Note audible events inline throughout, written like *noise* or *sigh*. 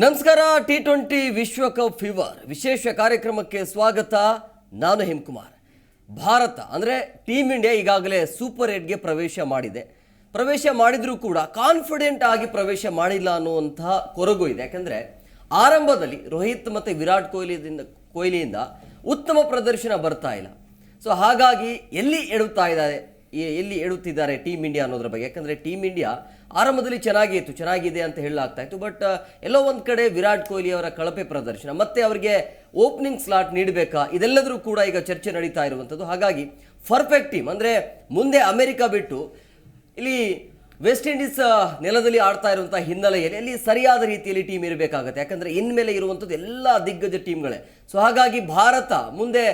ನಮಸ್ಕಾರ, T twenty ವಿಶ್ವಕಪ್ fever. ವಿಶೇಷ ಕಾರ್ಯಕ್ರಮಕ್ಕೆ ಸ್ವಾಗತ. ನಾನು ಹೇಮ್ಕುಮಾರ್. ಭಾರತ, ಅಂದರೆ ಟೀಮ್ ಇಂಡಿಯಾ ಈಗಾಗಲೇ ಸೂಪರ್ ಏಟ್ಗೆ ಪ್ರವೇಶ ಮಾಡಿದೆ. ಪ್ರವೇಶ ಮಾಡಿದರೂ ಕೂಡ ಕಾನ್ಫಿಡೆಂಟ್ ಆಗಿ ಪ್ರವೇಶ ಮಾಡಿಲ್ಲ ಅನ್ನುವಂತಹ ಕೊರಗು ಇದೆ. ಯಾಕೆಂದರೆ ಆರಂಭದಲ್ಲಿ ರೋಹಿತ್ ಮತ್ತು ವಿರಾಟ್ ಕೊಹ್ಲಿದಿಂದ, ಕೊಹ್ಲಿಯಿಂದ ಉತ್ತಮ ಪ್ರದರ್ಶನ ಬರ್ತಾ ಇಲ್ಲ. ಸೊ ಹಾಗಾಗಿ ಎಲ್ಲಿ ಎಡುತ್ತಾ ಇದ್ದಾರೆ, ಎಲ್ಲಿ ಎಡುತ್ತಿದ್ದಾರೆ ಟೀಮ್ ಇಂಡಿಯಾ ಅನ್ನೋದ್ರ ಬಗ್ಗೆ. ಯಾಕಂದರೆ ಟೀಮ್ ಇಂಡಿಯಾ ಆರಂಭದಲ್ಲಿ ಚೆನ್ನಾಗಿತ್ತು, ಚೆನ್ನಾಗಿದೆ ಅಂತ ಹೇಳಲಾಗ್ತಾ ಇತ್ತು. ಬಟ್ ಎಲ್ಲೋ ಒಂದು ಕಡೆ ವಿರಾಟ್ ಕೊಹ್ಲಿ ಅವರ ಕಳಪೆ ಪ್ರದರ್ಶನ, ಮತ್ತೆ ಅವರಿಗೆ ಓಪನಿಂಗ್ ಸ್ಲಾಟ್ ನೀಡಬೇಕಾ, ಇದೆಲ್ಲದರೂ ಕೂಡ ಈಗ ಚರ್ಚೆ ನಡೀತಾ ಇರುವಂಥದ್ದು ಹಾಗಾಗಿ ಪರ್ಫೆಕ್ಟ್ ಟೀಮ್ ಅಂದರೆ ಮುಂದೆ ಅಮೆರಿಕ ಬಿಟ್ಟು ಇಲ್ಲಿ ವೆಸ್ಟ್ ಇಂಡೀಸ್ ನೆಲದಲ್ಲಿ ಆಡ್ತಾ ಇರುವಂಥ ಹಿನ್ನೆಲೆಯಲ್ಲಿ ಅಲ್ಲಿ ಸರಿಯಾದ ರೀತಿಯಲ್ಲಿ ಟೀಮ್ ಇರಬೇಕಾಗುತ್ತೆ. ಯಾಕಂದರೆ ಇನ್ಮೇಲೆ ಇರುವಂಥದ್ದು ಎಲ್ಲ ದಿಗ್ಗಜ ಟೀಮ್ಗಳೇ ಸೊ ಹಾಗಾಗಿ ಭಾರತ ಮುಂದೆ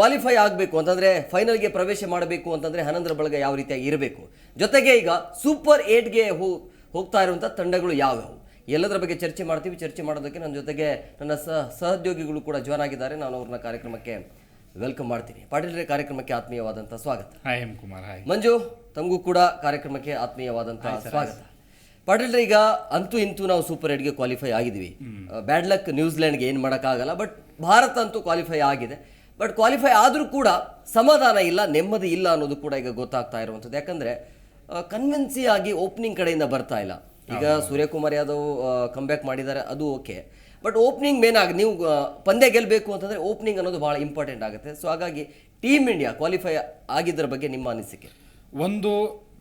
ಕ್ವಾಲಿಫೈ ಆಗಬೇಕು ಅಂತಂದ್ರೆ ಫೈನಲ್ಗೆ ಪ್ರವೇಶ ಮಾಡಬೇಕು ಅಂತಂದ್ರೆ ಹನ್ನೊಂದರ ಬಳಗ ಯಾವ ರೀತಿಯಾಗಿ ಇರಬೇಕು? ಜೊತೆಗೆ ಈಗ ಸೂಪರ್ ಏಟ್ಗೆ ಹೋ ಹೋಗ್ತಾ ಇರುವಂಥ ತಂಡಗಳು ಯಾವ್ಯಾವು? ಎಲ್ಲದರ ಬಗ್ಗೆ ಚರ್ಚೆ ಮಾಡ್ತೀವಿ. ಚರ್ಚೆ ಮಾಡೋದಕ್ಕೆ ನನ್ನ ಜೊತೆಗೆ ನನ್ನ ಸಹ ಸಹೋದ್ಯೋಗಿಗಳು ಕೂಡ ಜಾಯ್ನ್ ಆಗಿದ್ದಾರೆ. ನಾನು ಅವ್ರನ್ನ ಕಾರ್ಯಕ್ರಮಕ್ಕೆ ವೆಲ್ಕಮ್ ಮಾಡ್ತೀನಿ. ಪಾಟೀಲ್ರೆ ಕಾರ್ಯಕ್ರಮಕ್ಕೆ ಆತ್ಮೀಯವಾದಂಥ ಸ್ವಾಗತ. Hi M Kumar hi Manju ತಮಗೂ ಕೂಡ ಕಾರ್ಯಕ್ರಮಕ್ಕೆ ಆತ್ಮೀಯವಾದಂಥ ಸ್ವಾಗತ. ಪಾಟೀಲ್ ಈಗ ಅಂತೂ ಇಂತೂ ನಾವು ಸೂಪರ್ ಏಟ್ಗೆ ಕ್ವಾಲಿಫೈ ಆಗಿದ್ವಿ ಬ್ಯಾಡ್ ಲಕ್ ನ್ಯೂಜಿಲೆಂಡ್ಗೆ ಏನು ಮಾಡೋಕ್ಕಾಗಲ್ಲ ಬಟ್ ಭಾರತ ಅಂತೂ ಕ್ವಾಲಿಫೈ ಆಗಿದೆ. ಬಟ್ ಕ್ವಾಲಿಫೈ ಆದರೂ ಕೂಡ ಸಮಾಧಾನ ಇಲ್ಲ ನೆಮ್ಮದಿ ಇಲ್ಲ ಅನ್ನೋದು ಕೂಡ ಈಗ ಗೊತ್ತಾಗ್ತಾ ಇರುವಂಥದ್ದು. ಯಾಕಂದರೆ ಕನ್ವಿನ್ಸಿ ಆಗಿ ಓಪನಿಂಗ್ ಕಡೆಯಿಂದ ಬರ್ತಾ ಇಲ್ಲ. ಈಗ ಸೂರ್ಯಕುಮಾರ್ ಯಾದವ್ ಕಮ್ಬ್ಯಾಕ್ ಮಾಡಿದ್ದಾರೆ ಅದು ಓಕೆ ಬಟ್ ಓಪನಿಂಗ್ ಮೇನ್ ಆಗಿ ನೀವು ಪಂದ್ಯ ಗೆಲ್ಲಬೇಕು ಅಂತಂದರೆ ಓಪನಿಂಗ್ ಅನ್ನೋದು ಭಾಳ ಇಂಪಾರ್ಟೆಂಟ್ ಆಗುತ್ತೆ. ಸೊ ಹಾಗಾಗಿ ಟೀಮ್ ಇಂಡಿಯಾ ಕ್ವಾಲಿಫೈ ಆಗಿದ್ದರ ಬಗ್ಗೆ ನಿಮ್ಮ ಅನಿಸಿಕೆ? ಒಂದು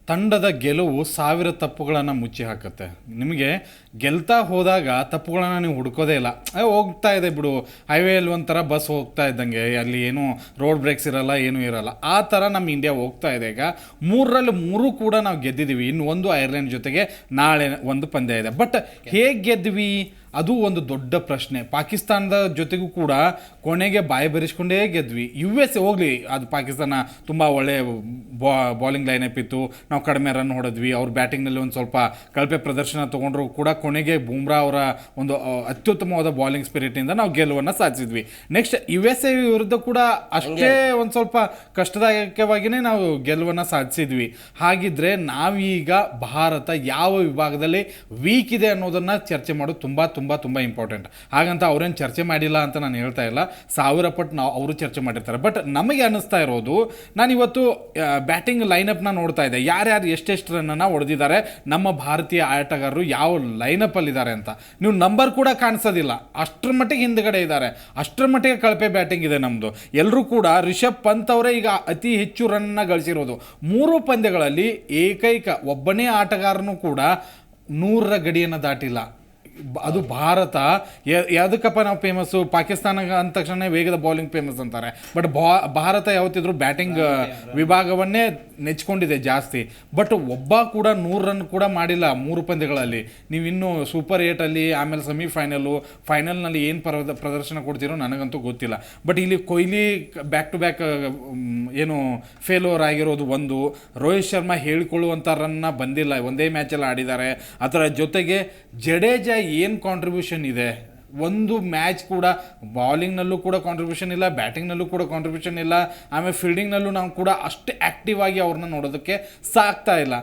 ತಂಡದ ಗೆಲುವು ಸಾವಿರ ತಪ್ಪುಗಳನ್ನು ಮುಚ್ಚಿ ಹಾಕುತ್ತೆ ನಿಮಗೆ ಗೆಲ್ತಾ ಹೋದಾಗ ತಪ್ಪುಗಳನ್ನು ನೀವು ಹುಡುಕೋದೇ ಇಲ್ಲ. ಹೋಗ್ತಾ ಇದೆ ಬಿಡು. ಹೈವೇಯಲ್ಲಿ ಒಂಥರ ಬಸ್ ಹೋಗ್ತಾ ಇದ್ದಂಗೆ, ಅಲ್ಲಿ ಏನು ರೋಡ್ ಬ್ರೇಕ್ಸ್ ಇರಲ್ಲ, ಏನೂ ಇರಲ್ಲ. ಆ ಥರ ನಮ್ಮ ಇಂಡಿಯಾ ಹೋಗ್ತಾ ಇದೆ. ಈಗ ಮೂರರಲ್ಲಿ ಮೂರು ಕೂಡ ನಾವು ಗೆದ್ದಿದ್ದೀವಿ ಇನ್ನು ಒಂದು ಐರ್ಲೆಂಡ್ ಜೊತೆಗೆ ನಾಳೆ ಒಂದು ಪಂದ್ಯ ಇದೆ. ಬಟ್ ಹೇಗೆ ಗೆದ್ವಿ ಅದು ಒಂದು ದೊಡ್ಡ ಪ್ರಶ್ನೆ. ಪಾಕಿಸ್ತಾನದ ಜೊತೆಗೂ ಕೂಡ ಕೊನೆಗೆ ಬಾಯಿ ಬರಿಸ್ಕೊಂಡೇ ಗೆದ್ವಿ. ಯು ಎಸ್ ಹೋಗ್ಲಿ. ಅದು ಪಾಕಿಸ್ತಾನ ತುಂಬ ಒಳ್ಳೆ ಬಾಲಿಂಗ್ ಲೈನಪ್ ಇತ್ತು. ನಾವು ಕಡಿಮೆ ರನ್ ಹೊಡೆದ್ವಿ. ಅವ್ರ ಬ್ಯಾಟಿಂಗ್ನಲ್ಲಿ ಒಂದು ಸ್ವಲ್ಪ ಕಳಪೆ ಪ್ರದರ್ಶನ ತೊಗೊಂಡ್ರು ಕೂಡ ಕೊನೆಗೆ ಬೂಮ್ರಾ ಅವರ ಒಂದು ಅತ್ಯುತ್ತಮವಾದ ಬಾಲಿಂಗ್ ಸ್ಪಿರಿಟಿಂದ ನಾವು ಗೆಲುವನ್ನು ಸಾಧಿಸಿದ್ವಿ. ನೆಕ್ಸ್ಟ್ ಯು ಎಸ್ ಎ ವಿರುದ್ಧ ಕೂಡ ಅಷ್ಟೇ ಒಂದು ಸ್ವಲ್ಪ ಕಷ್ಟದಾಯಕವಾಗಿಯೇ ನಾವು ಗೆಲುವನ್ನು ಸಾಧಿಸಿದ್ವಿ. ಹಾಗಿದ್ರೆ ನಾವೀಗ ಭಾರತ ಯಾವ ವಿಭಾಗದಲ್ಲಿ ವೀಕ್ ಇದೆ ಅನ್ನೋದನ್ನು ಚರ್ಚೆ ಮಾಡೋದು ತುಂಬ ತುಂಬ ತುಂಬ ಇಂಪಾರ್ಟೆಂಟ್ ಹಾಗಂತ ಅವ್ರೇನು ಚರ್ಚೆ ಮಾಡಿಲ್ಲ ಅಂತ ನಾನು ಹೇಳ್ತಾ ಇಲ್ಲ. ಸಾವಿರ ಪಟ್ಟು ನಾವು ಅವರು ಚರ್ಚೆ ಮಾಡಿರ್ತಾರೆ. ಬಟ್ ನಮಗೆ ಅನ್ನಿಸ್ತಾ ಇರೋದು, ನಾನು ಇವತ್ತು ಬ್ಯಾಟಿಂಗ್ ಲೈನಪ್ನ ನೋಡ್ತಾ ಇದ್ದೆ. ಯಾರ್ಯಾರು ಎಷ್ಟೆಷ್ಟು ರನ್ನನ್ನು ಹೊಡೆದಿದ್ದಾರೆ, ನಮ್ಮ ಭಾರತೀಯ ಆಟಗಾರರು ಯಾವ ಲೈನಪ್ಪಲ್ಲಿದ್ದಾರೆ ಅಂತ. ನೀವು ನಂಬರ್ ಕೂಡ ಕಾಣಿಸೋದಿಲ್ಲ. ಅಷ್ಟರ ಮಟ್ಟಿಗೆ ಹಿಂದ್ಗಡೆ ಇದ್ದಾರೆ. ಅಷ್ಟರ ಮಟ್ಟಿಗೆ ಕಳಪೆ ಬ್ಯಾಟಿಂಗ್ ಇದೆ ನಮ್ಮದು ಎಲ್ಲರೂ ಕೂಡ ರಿಷಬ್ ಪಂತ್ ಅವರೇ ಈಗ ಅತಿ ಹೆಚ್ಚು ರನ್ನ ಗಳಿಸಿರೋದು. ಮೂರು ಪಂದ್ಯಗಳಲ್ಲಿ ಏಕೈಕ ಒಬ್ಬನೇ ಆಟಗಾರನು ಕೂಡ ನೂರರ ಗಡಿಯನ್ನು ದಾಟಿಲ್ಲ. ಅದು ಭಾರತ. ಯಾವುದಕ್ಕಪ್ಪ ನಾವು ಫೇಮಸ್ಸು ಪಾಕಿಸ್ತಾನ ಅಂದ ತಕ್ಷಣ ವೇಗದ ಬೌಲಿಂಗ್ ಫೇಮಸ್ ಅಂತಾರೆ. ಬಟ್ ಭಾರತ ಯಾವತ್ತಿದ್ರು ಬ್ಯಾಟಿಂಗ್ ವಿಭಾಗವನ್ನೇ ನೆಚ್ಕೊಂಡಿದೆ ಜಾಸ್ತಿ. ಬಟ್ ಒಬ್ಬ ಕೂಡ ನೂರು ರನ್ ಕೂಡ ಮಾಡಿಲ್ಲ ಮೂರು ಪಂದ್ಯಗಳಲ್ಲಿ. ನೀವು ಇನ್ನು ಸೂಪರ್ ಏಟಲ್ಲಿ ಆಮೇಲೆ ಸೆಮಿಫೈನಲ್ಲು ಫೈನಲ್ನಲ್ಲಿ ಏನು ಪರ ಪ್ರದರ್ಶನ ಕೊಡ್ತೀರೋ ನನಗಂತೂ ಗೊತ್ತಿಲ್ಲ. ಬಟ್ ಇಲ್ಲಿ ಕೊಹ್ಲಿ ಬ್ಯಾಕ್ ಟು ಬ್ಯಾಕ್ ಏನು ಫೇಲ್ಯೂರ್ ಆಗಿರೋದು ಒಂದು. ರೋಹಿತ್ ಶರ್ಮಾ ಹೇಳಿಕೊಳ್ಳುವಂಥ ರನ್ನ ಬಂದಿಲ್ಲ. ಒಂದೇ ಮ್ಯಾಚಲ್ಲಿ ಆಡಿದ್ದಾರೆ. ಅದರ ಜೊತೆಗೆ ಜಡೇಜಾ ಏನು ಕಾಂಟ್ರಿಬ್ಯೂಷನ್ ಇದೆ? ಒಂದು ಮ್ಯಾಚ್ ಕೂಡ ಬಾಲಿಂಗ್ನಲ್ಲೂ ಕೂಡ ಕಾಂಟ್ರಿಬ್ಯೂಷನ್ ಇಲ್ಲ ಬ್ಯಾಟಿಂಗ್ನಲ್ಲೂ ಕೂಡ ಕಾಂಟ್ರಿಬ್ಯೂಷನ್ ಇಲ್ಲ, ಆಮೇಲೆ ಫೀಲ್ಡಿಂಗ್ನಲ್ಲೂ ನಾವು ಕೂಡ ಅಷ್ಟು ಆ್ಯಕ್ಟಿವ್ ಆಗಿ ಅವ್ರನ್ನ ನೋಡೋದಕ್ಕೆ ಸಾಕ್ತಾ ಇಲ್ಲ.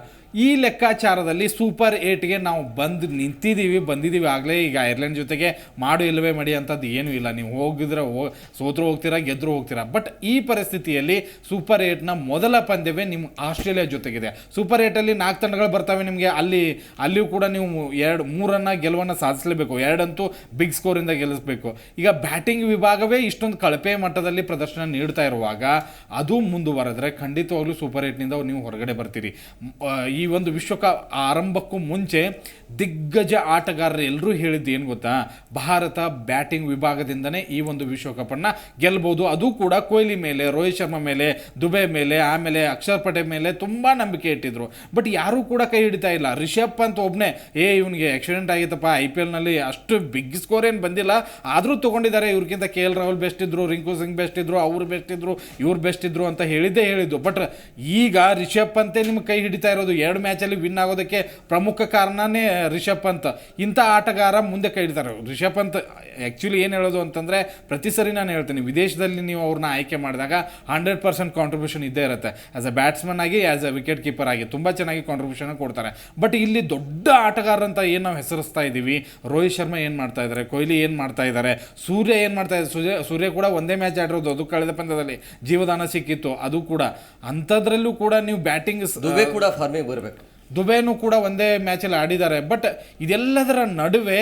ಈ ಲೆಕ್ಕಾಚಾರದಲ್ಲಿ ಸೂಪರ್ ಏಟ್ಗೆ ನಾವು ಬಂದು ನಿಂತಿದ್ದೀವಿ, ಬಂದಿದ್ದೀವಿ. ಆಗಲೇ ಈಗ ಐರ್ಲೆಂಡ್ ಜೊತೆಗೆ ಮಾಡು ಇಲ್ಲವೇ ಮಡಿ ಅಂಥದ್ದು ಏನೂ ಇಲ್ಲ. ನೀವು ಹೋಗಿದ್ರೆ ಹೋ, ಸೋತ್ರು ಹೋಗ್ತೀರಾ, ಗೆದ್ರು ಹೋಗ್ತೀರಾ. ಬಟ್ ಈ ಪರಿಸ್ಥಿತಿಯಲ್ಲಿ ಸೂಪರ್ ಏಟ್ನ ಮೊದಲ ಪಂದ್ಯವೇ ನಿಮ್ಮ ಆಸ್ಟ್ರೇಲಿಯಾ ಜೊತೆಗಿದೆ. ಸೂಪರ್ ಏಟಲ್ಲಿ ನಾಲ್ಕು ತಂಡಗಳು ಬರ್ತವೆ ನಿಮಗೆ. ಅಲ್ಲಿ, ಅಲ್ಲಿಯೂ ಕೂಡ ನೀವು ಎರಡು, ಮೂರನ್ನು ಗೆಲುವನ್ನು ಸಾಧಿಸಲೇಬೇಕು. ಎರಡಂತೂ ಬಿಗ್ ಸ್ಕೋರಿಂದ ಗೆಲ್ಲಿಸಬೇಕು. ಈಗ ಬ್ಯಾಟಿಂಗ್ ವಿಭಾಗವೇ ಇಷ್ಟೊಂದು ಕಳಪೆ ಮಟ್ಟದಲ್ಲಿ ಪ್ರದರ್ಶನ ನೀಡ್ತಾ ಇರುವಾಗ, ಅದು ಮುಂದುವರೆದ್ರೆ ಖಂಡಿತವಾಗ್ಲೂ ಸೂಪರ್ ಏಟ್ನಿಂದ ನೀವು ಹೊರಗಡೆ ಬರ್ತೀರಿ. ಈ ಒಂದು ವಿಶ್ವಕಪ್ ಆರಂಭಕ್ಕೂ ಮುಂಚೆ ದಿಗ್ಗಜ ಆಟಗಾರರು ಎಲ್ಲರೂ ಹೇಳಿದ್ದು ಏನು ಗೊತ್ತಾ? ಭಾರತ ಬ್ಯಾಟಿಂಗ್ ವಿಭಾಗದಿಂದನೇ ಈ ಒಂದು ವಿಶ್ವಕಪ್ಪನ್ನು ಗೆಲ್ಬೋದು. ಅದು ಕೂಡ ಕೊಹ್ಲಿ ಮೇಲೆ, ರೋಹಿತ್ ಶರ್ಮಾ ಮೇಲೆ, ದುಬೆ ಮೇಲೆ, ಆಮೇಲೆ ಅಕ್ಷರ್ ಪಟೇಲ್ ಮೇಲೆ ತುಂಬ ನಂಬಿಕೆ ಇಟ್ಟಿದ್ರು. ಬಟ್ ಯಾರೂ ಕೂಡ ಕೈ ಹಿಡಿತಾ ಇಲ್ಲ. ರಿಷಬ್ ಪಂತ್ ಒಬ್ಬನೇ ಏ, ಇವನಿಗೆ ಆಕ್ಸಿಡೆಂಟ್ ಆಗಿತ್ತಪ್ಪ ಐ ಪಿ ಎಲ್ನಲ್ಲಿ ಅಷ್ಟು ಬಿಗ್ ಸ್ಕೋರ್ ಏನು ಬಂದಿಲ್ಲ. ಆದರೂ ತೊಗೊಂಡಿದ್ದಾರೆ ಇವ್ರಿಗಿಂತ ಕೆ ಎಲ್ ರಾಹುಲ್ ಬೆಸ್ಟ್ ಇದ್ರು, ರಿಂಕು ಸಿಂಗ್ ಬೆಸ್ಟ್ ಇದ್ರು, ಅವ್ರು ಬೆಸ್ಟ್ ಇದ್ರು, ಇವ್ರು ಬೆಸ್ಟ್ ಇದ್ರು ಅಂತ ಹೇಳಿದ್ದೇ ಹೇಳಿದ್ದು. ಬಟ್ ಈಗ ರಿಷಬ್ ಪಂತೆ ನಿಮ್ಗೆ ಕೈ ಹಿಡಿತಾ ಇರೋದು ಎರಡು ಎರಡು ಮ್ಯಾಚಲ್ಲಿ ವಿನ್ ಆಗೋದಕ್ಕೆ ಪ್ರಮುಖ ಕಾರಣನೇ ರಿಷಬ್ ಪಂತ್. ಇಂಥ ಆಟಗಾರ ಮುಂದೆ ಕೈ ಇಡ್ತಾರೆ ರಿಷಬ್ ಪಂತ್ ಆ್ಯಕ್ಚುಲಿ ಏನು ಹೇಳೋದು ಅಂತಂದರೆ ಪ್ರತಿ ಸರಿ ನಾನು ಹೇಳ್ತೀನಿ ವಿದೇಶದಲ್ಲಿ ನೀವು ಅವ್ರನ್ನ ಆಯ್ಕೆ ಮಾಡಿದಾಗ ಹಂಡ್ರೆಡ್ ಪರ್ಸೆಂಟ್ ಕಾಂಟ್ರಿಬ್ಯೂಷನ್ ಇದ್ದೇ ಇರುತ್ತೆ. ಆ್ಯಸ್ ಅ ಬ್ಯಾಟ್ಸ್ಮನ್ ಆಗಿ ಆ್ಯಸ್ ಅ ವಿಕೆಟ್ ಕೀಪರ್ ಆಗಿ ತುಂಬ ಚೆನ್ನಾಗಿ ಕಾಂಟ್ರಿಬ್ಯೂಷನ್ ಕೊಡ್ತಾರೆ. ಬಟ್ ಇಲ್ಲಿ ದೊಡ್ಡ ಆಟಗಾರ ಅಂತ ಏನು ನಾವು ಹೆಸರಿಸ್ತಾ ಇದ್ದೀವಿ ರೋಹಿತ್ ಶರ್ಮಾ ಏನು ಮಾಡ್ತಾ ಇದ್ದಾರೆ ಕೊಹ್ಲಿ ಏನು ಮಾಡ್ತಾ ಇದ್ದಾರೆ ಸೂರ್ಯ ಏನು ಮಾಡ್ತಾ ಇದ್ದಾರೆ ಸೂರ್ಯ ಸೂರ್ಯ ಕೂಡ ಒಂದೇ ಮ್ಯಾಚ್ ಆಡಿರೋದು ಅದು ಕಳೆದ ಪಂದ್ಯದಲ್ಲಿ ಜೀವದಾನ ಸಿಕ್ಕಿತ್ತು ಅದು ಕೂಡ. ಅಂಥದ್ರಲ್ಲೂ ಕೂಡ ನೀವು ಬ್ಯಾಟಿಂಗ್ ಕೂಡ ಫಾರ್ಮಿಗೆ ಬರಬೇಕು. ದುಬೈನೂ ಕೂಡ ಒಂದೇ ಮ್ಯಾಚಲ್ಲಿ ಆಡಿದ್ದಾರೆ. ಬಟ್ ಇದೆಲ್ಲದರ ನಡುವೆ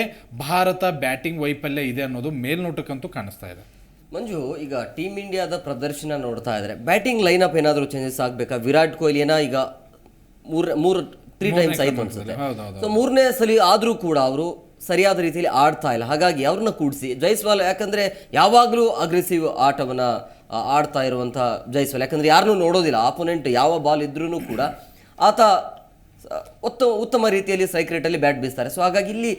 ಭಾರತ ಬ್ಯಾಟಿಂಗ್ ವೈಫಲ್ಯ ಇದೆ ಅನ್ನೋದು ಮೇಲ್ನೋಟಕ್ಕಂತೂ ಕಾಣಿಸ್ತಾ ಇದೆ. ಮಂಜು ಈಗ ಟೀಮ್ ಇಂಡಿಯಾದ ಪ್ರದರ್ಶನ ನೋಡ್ತಾ ಇದ್ರೆ ಬ್ಯಾಟಿಂಗ್ ಲೈನಪ್ ಏನಾದರೂ ಚೇಂಜಸ್ ಆಗಬೇಕಾ? ವಿರಾಟ್ ಕೊಹ್ಲಿನ ಈಗ ಮೂರ್ ಮೂರು ತ್ರೀ ಟೈಮ್ಸ್ ಆಯ್ತು ಅನ್ಸುತ್ತೆ. ಸೊ ಮೂರನೇ ಸಲ ಆದರೂ ಕೂಡ ಅವರು ಸರಿಯಾದ ರೀತಿಯಲ್ಲಿ ಆಡ್ತಾ ಇಲ್ಲ. ಹಾಗಾಗಿ ಅವ್ರನ್ನ ಕೂಡಿಸಿ. ಜೈಸ್ವಾಲ್ ಯಾಕಂದ್ರೆ ಯಾವಾಗಲೂ ಅಗ್ರೆಸಿವ್ ಆಟವನ್ನ ಆಡ್ತಾ ಇರುವಂಥ ಜೈಸ್ವಾಲ್. ಯಾಕಂದ್ರೆ ಯಾರನ್ನೂ ನೋಡೋದಿಲ್ಲ. ಆಪೋನೆಂಟ್ ಯಾವ ಬಾಲ್ ಇದ್ರೂ ಕೂಡ ಆತ ಉತ್ತಮ ಉತ್ತಮ ರೀತಿಯಲ್ಲಿ ಸ್ಟ್ರೈಕ್ ರೇಟಲ್ಲಿ ಬ್ಯಾಟ್ ಬೀಸ್ತಾರೆ. ಸೊ ಹಾಗಾಗಿ ಇಲ್ಲಿ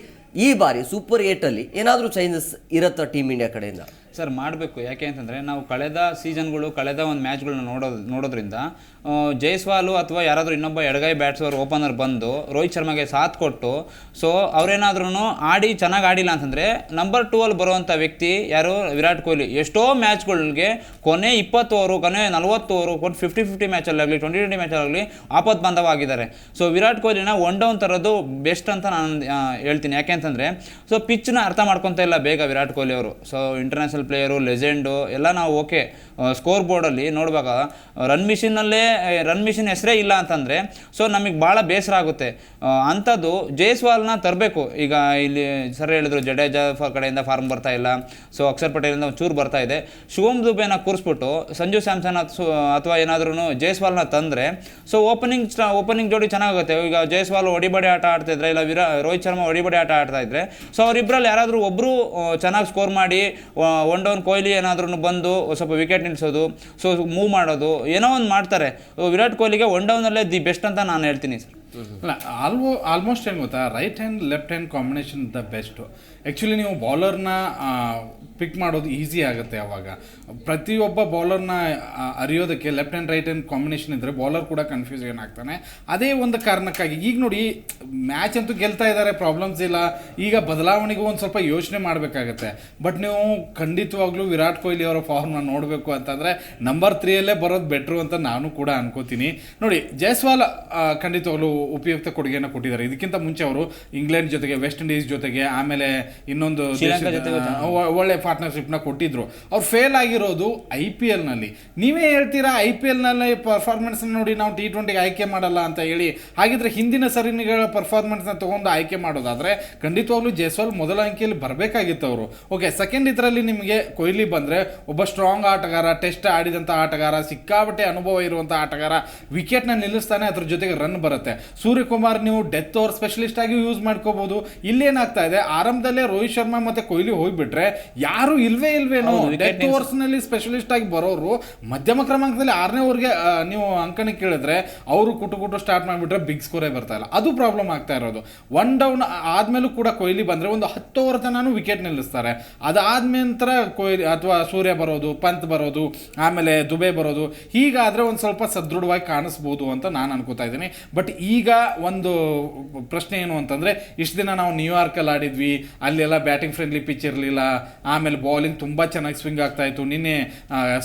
ಈ ಬಾರಿ ಸೂಪರ್ ಏಟಲ್ಲಿ ಏನಾದರೂ ಚೇಂಜಸ್ ಇರುತ್ತಾ ಟೀಮ್ ಇಂಡಿಯಾ ಕಡೆಯಿಂದ? ಸರ್, ಮಾಡಬೇಕು. ಯಾಕೆ ಅಂತಂದರೆ ನಾವು ಕಳೆದ ಸೀಸನ್ಗಳು, ಕಳೆದ ಒಂದು ಮ್ಯಾಚ್ಗಳನ್ನ ನೋಡೋದು, ನೋಡೋದ್ರಿಂದ ಜೈಸ್ವಾಲು ಅಥವಾ ಯಾರಾದರೂ ಇನ್ನೊಬ್ಬ ಎಡಗೈ ಬ್ಯಾಟ್ಸ್ವರ್ ಓಪನರ್ ಬಂದು ರೋಹಿತ್ ಶರ್ಮಾಗೆ ಸಾಥ್ ಕೊಟ್ಟು, ಸೊ ಅವರೇನಾದ್ರೂ ಆಡಿ ಚೆನ್ನಾಗಿ ಆಡಿಲ್ಲ ಅಂತಂದರೆ ನಂಬರ್ ಟೂ ಅಲ್ಲಿ ಬರುವಂಥ ವ್ಯಕ್ತಿ ಯಾರು? ವಿರಾಟ್ ಕೊಹ್ಲಿ. ಎಷ್ಟೋ ಮ್ಯಾಚ್ಗಳಿಗೆ ಕೊನೆ ಇಪ್ಪತ್ತು ಓವರು ಕೊನೆ ನಲವತ್ತು ಓವರು ಕೊಟ್ಟು ಫಿಫ್ಟಿ ಫಿಫ್ಟಿ ಮ್ಯಾಚಲ್ಲಾಗಲಿ ಟ್ವೆಂಟಿ ಟ್ವೆಂಟಿ ಮ್ಯಾಚಲ್ಲಾಗಲಿ ಆಪತ್ ಬಾಂಧವ ಆಗಿದ್ದಾರೆ ಸೊ ವಿರಾಟ್ ಕೊಹ್ಲಿನ ಒನ್ ಡೌನ್ ತರೋದು ಬೆಸ್ಟ್ ಅಂತ ನಾನು ಹೇಳ್ತೀನಿ. ಯಾಕೆ ಅಂತಂದರೆ, ಸೊ ಪಿಚ್ನ ಅರ್ಥ ಮಾಡ್ಕೊತಾ ಇಲ್ಲ ಬೇಗ ವಿರಾಟ್ ಕೊಹ್ಲಿ ಅವರು. ಸೊ ಇಂಟರ್ನ್ಯಾಷನಲ್ ಪ್ಲೇಯರು ಲೆಜೆಂಡು ಎಲ್ಲ ನಾವು ಓಕೆ ಸ್ಕೋರ್ ಬೋರ್ಡಲ್ಲಿ ನೋಡುವಾಗ ರನ್ ಮಿಷಿನಲ್ಲೇ ರನ್ ಮಿಷಿನ್ ಹೆಸರೇ ಇಲ್ಲ ಅಂತಂದರೆ ಸೊ ನಮಗೆ ಭಾಳ ಬೇಸರ ಆಗುತ್ತೆ. ಅಂಥದ್ದು ಜೈಸ್ವಾಲ್ನ ತರಬೇಕು. ಈಗ ಇಲ್ಲಿ ಸರ್ ಹೇಳಿದ್ರು, ಜಡೇಜಾ ಕಡೆಯಿಂದ ಫಾರ್ಮ್ ಬರ್ತಾ ಇಲ್ಲ. ಸೊ ಅಕ್ಷರ್ ಪಟೇಲಿಂದ ಚೂರು ಬರ್ತಾ ಇದೆ. ಶಿವಮ್ ದುಬೆನ ಕೂರಿಸ್ಬಿಟ್ಟು, ಸಂಜು ಸ್ಯಾಮ್ಸನ್ ಅಥವಾ ಏನಾದ್ರೂ ಜೈಸ್ವಾಲ್ನ ತಂದರೆ ಸೊ ಓಪನಿಂಗ್ ಓಪನಿಂಗ್ ಜೋಡಿ ಚೆನ್ನಾಗುತ್ತೆ ಈಗ ಜೈಸ್ವಾಲ್ ಒಡಿಬಡಿ ಆಟ ಆಡ್ತಿದ್ರೆ ಇಲ್ಲ ವಿರಾ ರೋಹಿತ್ ಶರ್ಮಾ ಒಡಿಬಡಿ ಆಟ ಆಡ್ತಾ ಇದ್ರೆ ಸೊ ಅವರಿಬ್ಬರಲ್ಲಿ ಯಾರಾದರೂ ಒಬ್ಬರು ಚೆನ್ನಾಗಿ ಸ್ಕೋರ್ ಮಾಡಿ ಒನ್ ಡೌನ್ ಕೊಹ್ಲಿ ಏನಾದ್ರೂ ಬಂದು ಸ್ವಲ್ಪ ವಿಕೆಟ್ ನಿಲ್ಲಿಸೋದು ಸೊ ಮೂವ್ ಮಾಡೋದು, ಏನೋ ಒಂದು ಮಾಡ್ತಾರೆ. ವಿರಾಟ್ ಕೊಹ್ಲಿಗೆ ಒನ್ ಡೌನಲ್ಲೇ ದಿ ಬೆಸ್ಟ್ ಅಂತ ನಾನು ಹೇಳ್ತೀನಿ ಸರ್. ಅಲ್ಲ ಆಲ್ಮೋ ಆಲ್ಮೋಸ್ಟ್ ಏನು ಗೊತ್ತಾ? Right hand left hand combination the best actually ನೀವು ಬೌಲರ್ನ ಪಿಕ್ ಮಾಡೋದು ಈಸಿ ಆಗುತ್ತೆ ಅವಾಗ. ಪ್ರತಿಯೊಬ್ಬ ಬೌಲರ್ನ ಅರಿಯೋದಕ್ಕೆ left and right and combination ಇದ್ದರೆ ಬೌಲರ್ ಕೂಡ ಕನ್ಫ್ಯೂಸ್ ಆಗ್ತಾನೆ ಅದೇ ಒಂದು ಕಾರಣಕ್ಕಾಗಿ ಈಗ ನೋಡಿ ಮ್ಯಾಚ್ ಅಂತೂ ಗೆಲ್ತಾ ಇದ್ದಾರೆ ಪ್ರಾಬ್ಲಮ್ಸ್ ಇಲ್ಲ. ಈಗ ಬದಲಾವಣೆಗೂ ಒಂದು ಸ್ವಲ್ಪ ಯೋಚನೆ ಮಾಡಬೇಕಾಗತ್ತೆ. ಬಟ್ ನೀವು ಖಂಡಿತವಾಗ್ಲೂ ವಿರಾಟ್ ಕೊಹ್ಲಿ ಅವರ ಫಾರ್ಮ್ನ ನೋಡಬೇಕು ಅಂತಂದರೆ ನಂಬರ್ ತ್ರೀಯಲ್ಲೇ ಬರೋದು ಬೆಟ್ರು ಅಂತ ನಾನು ಕೂಡ ಅನ್ಕೋತೀನಿ. ನೋಡಿ ಜೈಸ್ವಾಲ್ ಖಂಡಿತವಾಗ್ಲೂ ಉಪಯುಕ್ತ ಕೊಡುಗೆಯನ್ನು ಕೊಟ್ಟಿದ್ದಾರೆ. ಇದಕ್ಕಿಂತ ಮುಂಚೆ ಅವರು ಇಂಗ್ಲೆಂಡ್ ಜೊತೆಗೆ ವೆಸ್ಟ್ ಇಂಡೀಸ್ ಜೊತೆಗೆ ಆಮೇಲೆ ಇನ್ನೊಂದು ಒಳ್ಳೆ ಪಾರ್ಟ್ನರ್ಶಿಪ್ನ ಕೊಟ್ಟಿದ್ರು. ಅವ್ರು ಫೇಲ್ ಆಗಿರೋದು ಐ ಪಿ ಎಲ್ನಲ್ಲಿ. ನೀವೇ ಹೇಳ್ತೀರಾ ಐ ಪಿ ಎಲ್ನಲ್ಲಿ ಪರ್ಫಾರ್ಮೆನ್ಸ್ನ ನೋಡಿ ನಾವು ಟಿ ಟ್ವೆಂಟಿಗೆ ಆಯ್ಕೆ ಮಾಡಲ್ಲ ಅಂತ ಹೇಳಿ. ಹಾಗಿದ್ರೆ ಹಿಂದಿನ ಸರಣಿಗಳ ಪರ್ಫಾರ್ಮೆನ್ಸ್ನ ತಗೊಂಡು ಆಯ್ಕೆ ಮಾಡೋದಾದರೆ ಖಂಡಿತವಾಗ್ಲೂ ಜೈಸ್ವಾಲ್ ಮೊದಲ ಅಂಕಿಯಲ್ಲಿ ಬರಬೇಕಾಗಿತ್ತು ಅವರು. ಓಕೆ, ಸೆಕೆಂಡ್ ಇದರಲ್ಲಿ ನಿಮಗೆ ಕೊಹ್ಲಿ ಬಂದರೆ ಒಬ್ಬ ಸ್ಟ್ರಾಂಗ್ ಆಟಗಾರ, ಟೆಸ್ಟ್ ಆಡಿದಂಥ ಆಟಗಾರ ಸಿಕ್ಕಾಬಟ್ಟೆ ಅನುಭವ ಇರುವಂಥ ಆಟಗಾರ, ವಿಕೆಟ್ನ ನಿಲ್ಲಿಸ್ತಾನೆ ಅದ್ರ ಜೊತೆಗೆ ರನ್ ಬರುತ್ತೆ. ಸೂರ್ಯಕುಮಾರ್ ನೀವು ಡೆತ್ ಓವರ್ ಸ್ಪೆಷಲಿಸ್ಟ್ ಆಗಿ ಯೂಸ್ ಮಾಡ್ಕೋಬಹುದು ಇಲ್ಲೇನಾಗ್ತಾ ಇದೆ, ಆರಂಭದಲ್ಲೇ ರೋಹಿತ್ ಶರ್ಮಾ ಮತ್ತೆ ಕೊಹ್ಲಿ ಹೋಗ್ಬಿಟ್ರೆ ಯಾರು ಇಲ್ವೇ ಇಲ್ವೇನೋ ಡೆತ್ ಓವರ್ಸ್ನಲ್ಲಿ ಸ್ಪೆಷಲಿಸ್ಟ್ ಆಗಿ ಬರೋರು ಮಧ್ಯಮ ಕ್ರಮಾಂಕದಲ್ಲಿ ಆರನೇ ಓವರ್ಗೆ ನೀವು ಅಂಕಣ ಕೇಳಿದ್ರೆ ಅವರು ಕುಟು ಕುಟು ಸ್ಟಾರ್ಟ್ ಮಾಡಿಬಿಟ್ರೆ ಬಿಗ್ ಸ್ಕೋರೇ ಬರ್ತಾ ಇಲ್ಲ. ಅದು ಪ್ರಾಬ್ಲಮ್ ಆಗ್ತಾ ಇರೋದು. ಒನ್ ಡೌನ್ ಆದ್ಮೇಲೂ ಕೂಡ ಕೊಹ್ಲಿ ಬಂದ್ರೆ ಒಂದು ಹತ್ತು ಓವರ್ ತನಾನು ವಿಕೆಟ್ ನಿಲ್ಲಿಸ್ತಾರೆ. ಅದಾದ ನಂತರ ಕೊಹ್ಲಿ ಅಥವಾ ಸೂರ್ಯ ಬರೋದು ಪಂತ್ ಬರೋದು ಆಮೇಲೆ ದುಬೆ ಬರೋದು ಹೀಗಾದ್ರೆ ಒಂದು ಸ್ವಲ್ಪ ಸದೃಢವಾಗಿ ಕಾಣಿಸ್ಬೋದು ಅಂತ ನಾನು ಅನ್ಕೋತಾ ಇದ್ದೀನಿ. ಬಟ್ ಈಗ ಒಂದು ಪ್ರಶ್ನೆ ಏನು ಅಂತಂದ್ರೆ ಇಷ್ಟು ದಿನ ನಾವು ನ್ಯೂಯಾರ್ಕಲ್ಲಿ ಆಡಿದ್ವಿ ಅಲ್ಲೆಲ್ಲ ಬ್ಯಾಟಿಂಗ್ ಫ್ರೆಂಡ್ಲಿ ಪಿಚ್ ಇರಲಿಲ್ಲ ಆಮೇಲೆ ಬೌಲಿಂಗ್ ತುಂಬ ಚೆನ್ನಾಗಿ ಸ್ವಿಂಗ್ ಆಗ್ತಾ ಇತ್ತು. ನಿನ್ನೆ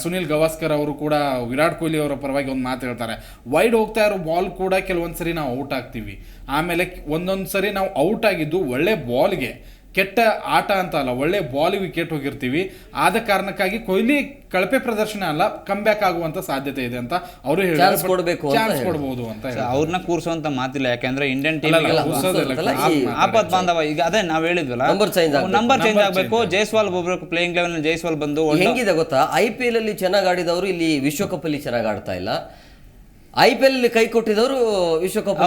ಸುನಿಲ್ ಗವಾಸ್ಕರ್ ಅವರು ಕೂಡ ವಿರಾಟ್ ಕೊಹ್ಲಿ ಅವರ ಪರವಾಗಿ ಒಂದು ಮಾತು ಹೇಳ್ತಾರೆ. ವೈಡ್ ಹೋಗ್ತಾ ಇರೋ ಬಾಲ್ ಕೂಡ ಕೆಲವೊಂದು ಸರಿ ನಾವು ಔಟ್ ಆಗ್ತೀವಿ. ಆಮೇಲೆ ಒಂದೊಂದು ಸರಿ ನಾವು ಔಟ್ ಆಗಿದ್ದು ಒಳ್ಳೆ ಬಾಲ್ಗೆ ಕೆಟ್ಟ ಆಟ ಅಂತ ಅಲ್ಲ ಒಳ್ಳೆ ಬಾಲ್ ವಿಕೆಟ್ ಹೋಗಿರ್ತೀವಿ ಆದ ಕಾರಣಕ್ಕಾಗಿ ಕೊಹ್ಲಿ ಕಳಪೆ ಪ್ರದರ್ಶನ ಅಲ್ಲ ಕಮ್ ಬ್ಯಾಕ್ ಆಗುವಂತ ಸಾಧ್ಯತೆ ಇದೆ ಅಂತ ಅವರು Chance ಕೊಡ್ಬೇಕು ಅಂತ ಚಾನ್ಸ್ ಹೇಳಿ. ಅಂತ. ಅವ್ರನ್ನ ಕೂರಿಸುವಂತ ಮಾತಿಲ್ಲ ಯಾಕಂದ್ರೆ ಇಂಡಿಯನ್ ಟೀಮ್. ಆಪತ್ ಬಾಂಧವ ಈಗ ಅದೇ ನಾವ್ ಹೇಳಿದ್ವಲ್ಲ. ನಂಬರ್ ಚೇಂಜ್ Number ಆಗಬೇಕು ಜೈಸ್ವಾಲ್ ಒಬ್ಬರು ಪ್ಲೇಯಿಂಗ್ ಲೆವೆಲ್ ಜೈಸ್ವಾಲ್ ಬಂದು ಹೆಂಗಿದೆ ಗೊತ್ತಾ ಐ ಪಿ ಎಲ್ ಅಲ್ಲಿ ಚೆನ್ನಾಗಿ ಆಡಿದವರು ಇಲ್ಲಿ ವಿಶ್ವಕಪ್ ಅಲ್ಲಿ ಚೆನ್ನಾಗಿ ಆಡ್ತಾ ಇಲ್ಲ ಐ ಪಿ ಎಲ್ ಕೈ ಕೊಟ್ಟಿದವರು ವಿಶ್ವಕಪ್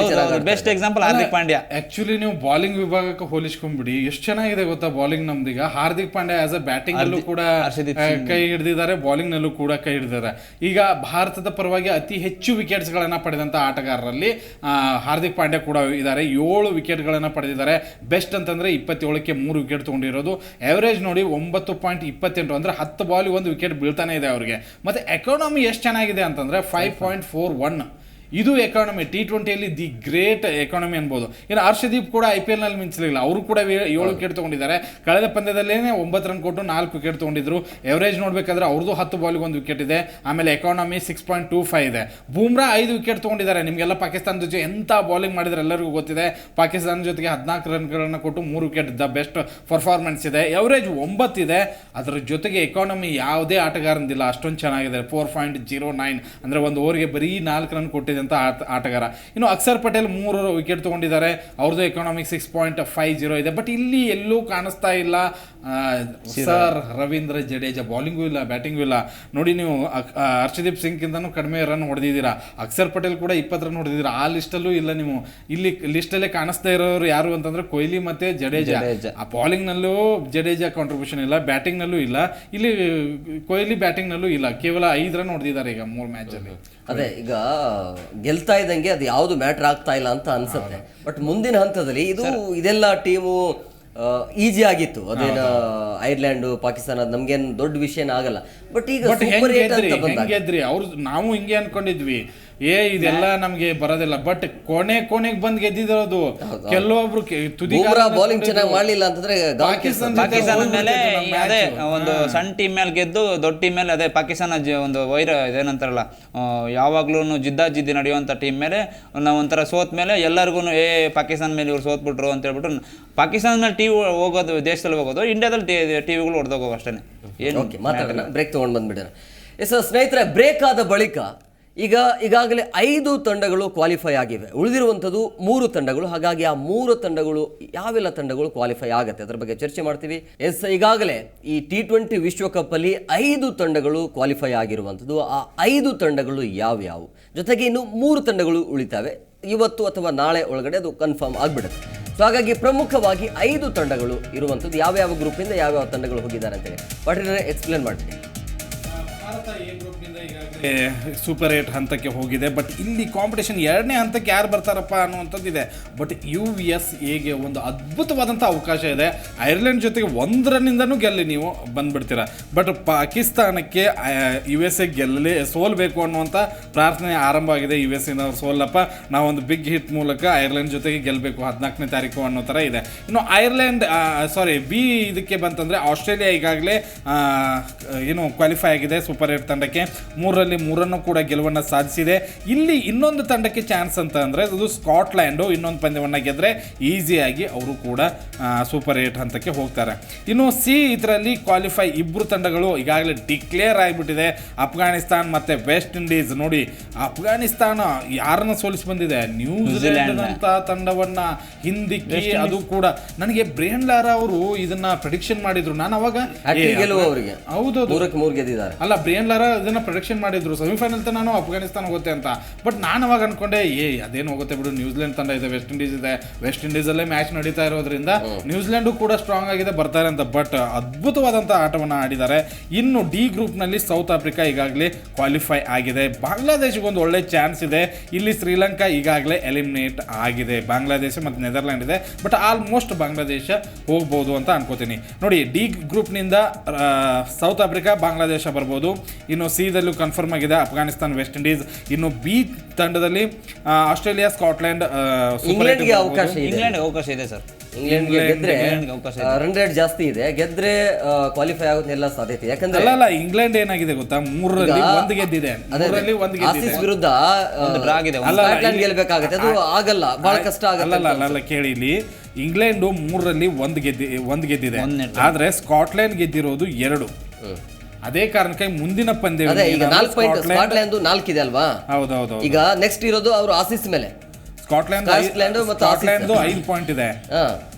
best example Hardik Pandya. Actually ನೀವು ಬಾಲಿಂಗ್ ವಿಭಾಗಕ್ಕೆ ಹೋಲಿಸ್ಕೊಂಡ್ಬಿಡಿ ಎಷ್ಟು ಚೆನ್ನಾಗಿದೆ ಗೊತ್ತಾ bowling ನಮ್ದೀಗ? Hardik Pandya as a batting ಅಲ್ಲೂ ಕೂಡ ಕೈ ಹಿಡಿದಿದ್ದಾರೆ ಬಾಲಿಂಗ್ ನಲ್ಲೂ ಕೂಡ ಕೈ ಹಿಡಿದಿದ್ದಾರೆ. ಈಗ ಭಾರತದ ಪರವಾಗಿ ಅತಿ ಹೆಚ್ಚು ವಿಕೆಟ್ಸ್ ಗಳನ್ನ ಪಡೆದಂತ ಆಟಗಾರರಲ್ಲಿ ಆ, ಹಾರ್ದಿಕ್ ಪಾಂಡ್ಯ ಕೂಡ ಇದ್ದಾರೆ. ಏಳು ವಿಕೆಟ್ ಗಳನ್ನ ಪಡೆದಿದ್ದಾರೆ. ಬೆಸ್ಟ್ ಅಂತಂದ್ರೆ ಇಪ್ಪತ್ತೇಳಕ್ಕೆ ಮೂರು ವಿಕೆಟ್ ತಗೊಂಡಿರೋದು. ಎವರೇಜ್ ನೋಡಿ ಒಂಬತ್ತು ಪಾಯಿಂಟ್ ಇಪ್ಪತ್ತೆಂಟು ಅಂದ್ರೆ ಹತ್ತು ಬಾಲ್ ಒಂದು ವಿಕೆಟ್ ಬೀಳ್ತಾನೆ ಇದೆ ಅವರಿಗೆ. ಮತ್ತೆ ಎಕಾನಮಿ ಎಷ್ಟು ಚೆನ್ನಾಗಿದೆ ಅಂತಂದ್ರೆ ಫೈವ್ ಪಾಯಿಂಟ್ ಫೋರ್ ಒನ್ ಇದು ಎಕಾನಮಿ ಟಿ ಟ್ವೆಂಟಿಯಲ್ಲಿ ದಿ ಗ್ರೇಟ್ ಎಕಾನಮಿ ಅನ್ಬೋದು. ಇನ್ನು ಹರ್ಷದೀಪ್ ಕೂಡ ಐ ಪಿ ಎಲ್ನಲ್ಲಿ ಮಿಂಚಲಿಲ್ಲ ಅವರು ಕೂಡ ಏಳು ವಿಕೆಟ್ ತಗೊಂಡಿದ್ದಾರೆ. ಕಳೆದ ಪಂದ್ಯದಲ್ಲೇ ಒಂಬತ್ತು ರನ್ ಕೊಟ್ಟು ನಾಲ್ಕು ವಿಕೆಟ್ ತಗೊಂಡಿದ್ರು. ಎವರೇಜ್ ನೋಡಬೇಕಾದ್ರೆ ಅವ್ರದ್ದು ಹತ್ತು ಬಾಲ್ಗೆ ಒಂದು ವಿಕೆಟ್ ಇದೆ. ಆಮೇಲೆ economy six point two five ಇದೆ. ಬೂಮ್ರಾ ಐದು ವಿಕೆಟ್ ತಗೊಂಡಿದ್ದಾರೆ. ನಿಮಗೆಲ್ಲ ಪಾಕಿಸ್ತಾನ ಜೊತೆ ಎಂಥ ಬೌಲಿಂಗ್ ಮಾಡಿದ್ರೆ ಎಲ್ಲರಿಗೂ ಗೊತ್ತಿದೆ. ಪಾಕಿಸ್ತಾನ ಜೊತೆಗೆ ಹದಿನಾಲ್ಕು ರನ್ಗಳನ್ನು ಕೊಟ್ಟು ಮೂರು ವಿಕೆಟ್ ದ ಬೆಸ್ಟ್ ಪರ್ಫಾರ್ಮೆನ್ಸ್ ಇದೆ. ಎವರೇಜ್ ಒಂಬತ್ತಿದೆ ಅದರ ಜೊತೆಗೆ ಎಕಾನಮಿ ಯಾವುದೇ ಆಟಗಾರನಿಲ್ಲ ಅಷ್ಟೊಂದು ಚೆನ್ನಾಗಿದೆ. ಫೋರ್ ಪಾಯಿಂಟ್ ಜೀರೋ ನೈನ್ ಅಂದರೆ ಒಂದು ಓವರ್ಗೆ ಬರೀ ನಾಲ್ಕು ರನ್ ಕೊಟ್ಟಿದ್ದಂಥ ಆಟ ಆಟಗಾರ. ಇನ್ನು ಅಕ್ಷರ್ ಪಟೇಲ್ ಮೂರು ವಿಕೆಟ್ ತೊಗೊಂಡಿದ್ದಾರೆ. ಅವ್ರದ್ದು economic six point five zero ಇದೆ. ಬಟ್ ಇಲ್ಲಿ ಎಲ್ಲೂ ಕಾಣಿಸ್ತಾ ಇಲ್ಲ ಸರ್ ರವೀಂದ್ರ ಜಡೇಜಾ. ಬೌಲಿಂಗೂ ಇಲ್ಲ ಬ್ಯಾಟಿಂಗೂ ಇಲ್ಲ ನೋಡಿ ನೀವು ಹರ್ಷದೀಪ್ ಸಿಂಗ್ಕಿಂತನೂ ಕಡಿಮೆ ರನ್ ಹೊಡೆದಿದ್ದೀರಾ. ಅಕ್ಷರ್ ಪಟೇಲ್ ಕೂಡ ಇಪ್ಪತ್ತು ರನ್ ಹೊಡೆದಿದ್ದೀರಾ. ಆ ಲಿಸ್ಟಲ್ಲೂ ಇಲ್ಲ ನೀವು. ಇಲ್ಲಿ ಲಿಸ್ಟಲ್ಲೇ ಕಾಣಿಸ್ತಾ ಇರೋರು ಯಾರು ಅಂತಂದ್ರೆ ಕೊಹ್ಲಿ ಮತ್ತೆ ಜಡೇಜಾ. ಜಡೇಜಾ. ಆ ಬೌಲಿಂಗ್ನಲ್ಲೂ ಜಡೇಜಾ ಕಾಂಟ್ರಿಬ್ಯೂಷನ್ ಇಲ್ಲ ಬ್ಯಾಟಿಂಗ್ನಲ್ಲೂ ಇಲ್ಲ. ಇಲ್ಲಿ ಕೊಹ್ಲಿ ಬ್ಯಾಟಿಂಗ್ನಲ್ಲೂ ಇಲ್ಲ. ಕೇವಲ ಐದು ರನ್ ಹೊಡೆದಿದ್ದಾರೆ ಈಗ ಮೂರು ಮ್ಯಾಚಲ್ಲಿ ಅದೇ ಈಗ ಗೆಲ್ತಾ ಇದ್ದಂಗೆ ಅದು ಯಾವುದು ಮ್ಯಾಟ್ರ್ ಆಗ್ತಾ ಇಲ್ಲ ಅಂತ ಅನ್ಸುತ್ತೆ. ಬಟ್ ಮುಂದಿನ ಹಂತದಲ್ಲಿ ಇದು ಇದೆಲ್ಲ ಟೀಮು ಈಜಿ ಆಗಿತ್ತು. ಅದೇನ ಐರ್ಲೆಂಡ್ ಪಾಕಿಸ್ತಾನ ನಮ್ಗೇನು ದೊಡ್ಡ ವಿಷಯನ ಆಗಲ್ಲ. ಬಟ್ ಈಗ ಸೂಪರ್ ಹೆಂಗ್ ಏಟ್ ಅಂತ ಬಂದಾಗ ಹೆಂಗ್ ಗೆದ್ರಿ? ಅವ್ರು ನಾವು ಹಿಂಗೆ ಅನ್ಕೊಂಡಿದ್ವಿ. ಏ ಇದೆಲ್ಲ ನಮ್ಗೆ ಬರೋದಿಲ್ಲ. ಬಟ್ ಕೊನೆ ಕೊನೆಗೆ ಬಂದ್ ಗೆದ್ದಿರೋದು ಕೆಲವೊಬ್ರು ಬೌಲಿಂಗ್ ಚೆನ್ನಾಗಿ ಮಾಡ್ಲಿಲ್ಲ ಅಂತಂದ್ರೆ ಪಾಕಿಸ್ತಾನ. ಪಾಕಿಸ್ತಾನದ ಮೇಲೆ ಅದೇ ಒಂದು ಸಣ್ಣ ಟೀಮ್ ಮೇಲೆ ಗೆದ್ದು ದೊಡ್ಡ ಟೀಮ್ ಮೇಲೆ ಅದೇ ಪಾಕಿಸ್ತಾನ ಒಂದು ವೈರ ಇದೇನಂತಾರಲ್ಲ ಯಾವಾಗ್ಲೂ ಜಿದ್ದಾಜಿದ್ದಿ ನಡೆಯುವಂಥ ಟೀಮ್ ಮೇಲೆ ನಾವು ಒಂಥರ ಸೋತ್ ಮೇಲೆ ಎಲ್ಲರಿಗೂ ಏ ಪಾಕಿಸ್ತಾನ ಮೇಲೆ ಇವ್ರು ಸೋತ್ಬಿಟ್ರು ಅಂತ ಹೇಳ್ಬಿಟ್ಟು ಪಾಕಿಸ್ತಾನ ಮೇಲೆ ಟಿವಿ ಹೋಗೋದು ದೇಶದಲ್ಲಿ ಹೋಗೋದು ಇಂಡಿಯಾದಲ್ಲಿ ಟಿವಿಗಳು ಹೊಡೆದೋಗೋ ಅಷ್ಟೇ ಏನು ಬ್ರೇಕ್ ತಗೊಂಡು ಬಂದ್ಬಿಡೋಣ. ಎಸ್ ಸ್ನೇಹಿತರೆ ಬ್ರೇಕ್ ಆದ ಬಳಿಕ ಈಗ ಈಗಾಗಲೇ ಐದು ತಂಡಗಳು ಕ್ವಾಲಿಫೈ ಆಗಿವೆ. ಉಳಿದಿರುವಂಥದ್ದು ಮೂರು ತಂಡಗಳು. ಹಾಗಾಗಿ ಆ ಮೂರು ತಂಡಗಳು, ಯಾವೆಲ್ಲ ತಂಡಗಳು ಕ್ವಾಲಿಫೈ ಆಗುತ್ತೆ? ಅದರ ಬಗ್ಗೆ ಚರ್ಚೆ ಮಾಡ್ತೀವಿ. ಎಸ್, ಈಗಾಗಲೇ ಈ ಟಿ ಟ್ವೆಂಟಿ ವಿಶ್ವಕಪ್ ಅಲ್ಲಿ ಐದು ತಂಡಗಳು ಕ್ವಾಲಿಫೈ ಆಗಿರುವಂಥದ್ದು. ಆ ಐದು ತಂಡಗಳು ಯಾವ್ಯಾವು? ಜೊತೆಗೆ ಇನ್ನು ಮೂರು ತಂಡಗಳು ಉಳಿತಾವೆ. ಇವತ್ತು ಅಥವಾ ನಾಳೆ ಒಳಗಡೆ ಅದು ಕನ್ಫರ್ಮ್ ಆಗಿಬಿಡುತ್ತೆ. ಸೊ ಹಾಗಾಗಿ ಪ್ರಮುಖವಾಗಿ ಐದು ತಂಡಗಳು ಇರುವಂಥದ್ದು. ಯಾವ್ಯಾವ ಗ್ರೂಪಿಂದ ಯಾವ್ಯಾವ ತಂಡಗಳು ಹೋಗಿದ್ದಾರೆ ಅಂತೇಳಿ. ಪಟೇಲ್ ಎಕ್ಸ್ಪ್ಲೇನ್ ಮಾಡ್ತೀನಿ ಸೂಪರ್ ಏಟ್ ಹಂತಕ್ಕೆ ಹೋಗಿದೆ. ಬಟ್ ಇಲ್ಲಿ ಕಾಂಪಿಟೇಷನ್ ಎರಡನೇ ಹಂತಕ್ಕೆ ಯಾರು ಬರ್ತಾರಪ್ಪ ಅನ್ನುವಂಥದ್ದಿದೆ ಬಟ್ ಯು ಎಸ್ ಎಗೆ ಒಂದು ಅದ್ಭುತವಾದಂಥ ಅವಕಾಶ ಇದೆ. ಐರ್ಲೆಂಡ್ ಜೊತೆಗೆ ಒಂದರನಿಂದನೂ ಗೆಲ್ಲಿ ನೀವು ಬಂದ್ಬಿಡ್ತೀರಾ. ಬಟ್ ಪಾಕಿಸ್ತಾನಕ್ಕೆ ಯು ಎಸ್ ಎ ಗೆಲ್ಲಲಿ ಸೋಲ್ಬೇಕು ಅನ್ನುವಂಥ ಪ್ರಾರ್ಥನೆ ಆರಂಭ ಆಗಿದೆ ಯು ಎಸ್ ಎನವ್ರು ಸೋಲಪ್ಪ. ನಾವೊಂದು ಬಿಗ್ ಹಿಟ್ ಮೂಲಕ ಐರ್ಲೆಂಡ್ ಜೊತೆಗೆ ಗೆಲ್ಲಬೇಕು ಹದಿನಾಲ್ಕನೇ ತಾರೀಕು ಅನ್ನೋ ಥರ ಇದೆ. ಇನ್ನು ಐರ್ಲೆಂಡ್ ಸಾರಿ ಬಿ ಇದಕ್ಕೆ ಬಂತಂದರೆ ಆಸ್ಟ್ರೇಲಿಯಾ ಈಗಾಗಲೇ ಏನು ಕ್ವಾಲಿಫೈ ಆಗಿದೆ ಸೂಪರ್ ಏಟ್ ತಂಡಕ್ಕೆ. ಮೂರರಲ್ಲಿ ಮೂರನ್ನು ಕೂಡ ಗೆಲುವನ್ನು ಸಾಧಿಸಿದೆ. ಇಲ್ಲಿ ಇನ್ನೊಂದು ತಂಡಕ್ಕೆ ಚಾನ್ಸ್ ಅಂತ ಅಂದರೆ ಅದು ಸ್ಕಾಟ್ಲ್ಯಾಂಡು ಇನ್ನೊಂದು ಪಂದ್ಯವನ್ನು ಗೆದ್ದರೆ ಈಸಿಯಾಗಿ ಅವರು ಕೂಡ ಸೂಪರ್ ಏಟ್ ಹಂತಕ್ಕೆ ಹೋಗ್ತಾರೆ. ಇನ್ನು ಸಿ ಇದರಲ್ಲಿ ಕ್ವಾಲಿಫೈ ಇಬ್ಬರು ತಂಡಗಳು ಈಗಾಗಲೇ ಡಿಕ್ಲೇರ್ ಆಗಿಬಿಟ್ಟಿದೆ. ಅಫ್ಘಾನಿಸ್ತಾನ್ ಮತ್ತು ವೆಸ್ಟ್ ಇಂಡೀಸ್ ನೋಡಿ ಅಫ್ಘಾನಿಸ್ತಾನ ಯಾರನ್ನ ಸೋಲಿಸಿ ಬಂದಿದೆ? ನ್ಯೂಜಿಲೆಂಡ್ ಅಂತ ತಂಡವನ್ನ ಹಿಂದಿಕ್ಕಿ ಅದು ಕೂಡ ನನಗೆ ಬ್ರೇನ್ ಲಾರಾ ಅವರು ಇದನ್ನ ಪ್ರೆಡಿಕ್ಷನ್ ಮಾಡಿದ್ರು. ನಾನು ಅವಾಗ ಹೌದು ಅಲ್ಲ ಬ್ರೇನ್ ಲಾರಾ ಇದನ್ನ ಪ್ರೊಡಿಕ್ಷನ್ ಮಾಡಿದ್ರು. ಸೆಮಿಫೈನಲ್ ತನಕ ನಾನು ಅಫ್ಘಾನಿಸ್ತಾನ ಹೋಗುತ್ತೆ ಅಂತ. ಬಟ್ ನಾನು ಅವಾಗ ಅನ್ಕೊಂಡೆ ಏ ಅದೇನು ಹೋಗುತ್ತೆ ಬಿಡು. ನ್ಯೂಜಿಲೆಂಡ್ ತಂಡ ಇದೆ ವೆಸ್ಟ್ ಇಂಡೀಸ್ ಇದೆ. ವೆಸ್ಟ್ ಇಂಡೀಸ್ ಅಲ್ಲೇ ಮ್ಯಾಚ್ ನಡೀತಾ ಇರೋದ್ರಿಂದ ನ್ಯೂಜಿಲೆಂಡು ಕೂಡ ಸ್ಟ್ರಾಂಗ್ ಆಗಿದೆ ಬರ್ತಾರೆ ಅಂತ. ಬಟ್ ಅದ್ಭುತವಾದಂಥ ಆಟವನ್ನು ಆಡಿದ್ದಾರೆ. ಇನ್ನು ಡಿ ಗ್ರೂಪ್ನಲ್ಲಿ ಸೌತ್ ಆಫ್ರಿಕಾ ಈಗಾಗಲೇ ಕ್ವಾಲಿಫೈ ಆಗಿದೆ. ಬಾಂಗ್ಲಾದೇಶಕ್ಕೆ ಒಂದು ಒಳ್ಳೆ ಚಾನ್ಸ್ ಇದೆ. ಇಲ್ಲಿ ಶ್ರೀಲಂಕಾ ಈಗಾಗಲೇ ಎಲಿಮಿನೇಟ್ ಆಗಿದೆ. ಬಾಂಗ್ಲಾದೇಶ ಮತ್ತು ನೆದರ್ಲ್ಯಾಂಡ್ ಇದೆ. ಬಟ್ ಆಲ್ಮೋಸ್ಟ್ ಬಾಂಗ್ಲಾದೇಶ ಹೋಗ್ಬೋದು ಅಂತ ಅನ್ಕೋತೀನಿ. ನೋಡಿ ಡಿ ಗ್ರೂಪ್ನಿಂದ ಸೌತ್ ಆಫ್ರಿಕಾ ಬಾಂಗ್ಲಾದೇಶ ಬರ್ಬೋದು. ಇನ್ನು ಸಿ ದಲ್ಲೂ ಕನ್ಫರ್ಮ್ ಆಗಿದೆ. ಅಫ್ಘಾನಿಸ್ತಾನ್ ವೆಸ್ಟ್ ಇಂಡೀಸ್ ಇನ್ನು ಬಿ ತಂಡದಲ್ಲಿ ಆಸ್ಟ್ರೇಲಿಯಾ ಸ್ಕಾಟ್ಲೆಂಡ್ ಇಂಗ್ಲೆಂಡ್ಗೆ ಅವಕಾಶ ಇದೆ. ಇಂಗ್ಲೆಂಡ್ ಅವಕಾಶ ಇದೆ ಸರ್. ಇಂಗ್ಲೆಂಡ್ಗೆ ಗೆದ್ರೆ ರನ್ ರೇಟ್ ಜಾಸ್ತಿ ಇದೆ. ಗೆದ್ರೆ ಕ್ವಾಲಿಫೈ ಆಗೋದೆಲ್ಲ ಸಾಧ್ಯತೆ ಯಾಕಂದ್ರೆ ಅಲ್ಲ ಅಲ್ಲ ಇಂಗ್ಲೆಂಡ್ ಏನಾಗಿದೆ ಗೊತ್ತಾ? ಮೂರರಲ್ಲಿ ಒಂದು ಗೆದ್ದಿದೆ. ಮೂರರಲ್ಲಿ ಒಂದು ಗೆದ್ದಿದೆ. ವಿರುದ್ಧ ಒಂದು ಡ್ರಾ ಆಗಿದೆ. ಸ್ಕಾಟ್ಲೆಂಡ್ ಗೆಲ್ಬೇಕಾಗತ್ತೆ. ಅದು ಆಗಲ್ಲ. ಬಹಳ ಕಷ್ಟ ಆಗಲ್ಲ ಆಗತ್ತೆ ಅಲ್ಲ ಅಲ್ಲ ಕೇಳಿ ಇಲ್ಲಿ. ಇಂಗ್ಲೆಂಡು ಮೂರರಲ್ಲಿ ಒಂದು ಗೆದ್ದಿ ಒಂದು ಗೆದ್ದಿದೆ. ಆದ್ರೆ ಸ್ಕಾಟ್ಲೆಂಡ್ ಗೆದ್ದಿರೋದು ಎರಡು. ಅದೇ ಕಾರಣಕ್ಕೆ ಮುಂದಿನ ಪಂದ್ಯ ಅದೇ ಈಗ ನಾಲ್ಕು ಪಾಯಿಂಟ್ ಸ್ಕಾಟ್ಲೆಂಡ್ ನಾಲ್ಕು ಇದೆ ಅಲ್ವಾ? ಹೌದು ಈಗ ನೆಕ್ಸ್ಟ್ ಇರೋದು ಅವರು ಆಸೀಸ್ ಮೇಲೆ. ಸ್ಕಾಟ್ಲೆಂಡ್ ಸ್ಕಾಟ್ಲೆಂಡ್ ಮತ್ತು ಸ್ಕಾಟ್ಲೆಂಡ್ ಐದು ಪಾಯಿಂಟ್ ಇದೆ.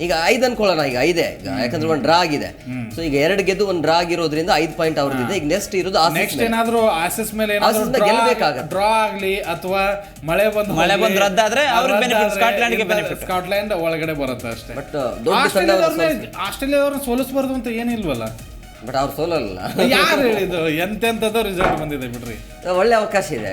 ಈಗ ಐದು ಅನ್ಕೊಳ್ಳೋಣ ಈಗ ಐದೇ. ಈಗ ಯಾಕಂದ್ರೆ ಒಂದು ಡ್ರಾ ಆಗಿದೆ ಸೊ ಈಗ ಎರಡು ಗೆದ್ದು ಒಂದು ಡ್ರಾ ಆಗಿರೋದ್ರಿಂದ ಐದು ಪಾಯಿಂಟ್ ಅವ್ರದ್ದಿದೆ. ಈಗ ನೆಕ್ಸ್ಟ್ ಇರೋದು ಆಸೀಸ್ ನೆಕ್ಸ್ಟ್. ಏನಾದ್ರು ಆಸೆಸ್ ಮೇಲೆ ಏನಾದರೂ. ಡ್ರಾ ಆಗಲಿ ಅಥವಾ ಮಳೆ ಬಂದು ಮಳೆ ಬಂದು ರದ್ದಾದ್ರೆ ಅವ್ರಿಗೆ ಬೆನಿಫಿಟ್ ಸ್ಕಾಟ್ಲೆಂಡ್ಗೆ ಬೆನಿಫಿಟ್ ಸ್ಕಾಟ್ಲೆಂಡ್ ಒಳಗಡೆ ಬರುತ್ತೆ ಅಷ್ಟೇ. ಬಟ್ ಆಸ್ಟ್ರೇಲಿಯಾದವ್ರನ್ನ ಸೋಲಿಸಬಾರ್ದು ಅಂತ ಏನಿಲ್ವಲ್ಲ. ಬಟ್ ಅವ್ರು ಸೋಲಲ್ಲ ಯಾರು ಹೇಳಿದ್ದು? ಎಂತೆಂತದೋ ರಿಸಲ್ಟ್ ಬಂದಿದೆ ಬಿಡ್ರಿ. ಒಳ್ಳೆ ಅವಕಾಶ ಇದೆ.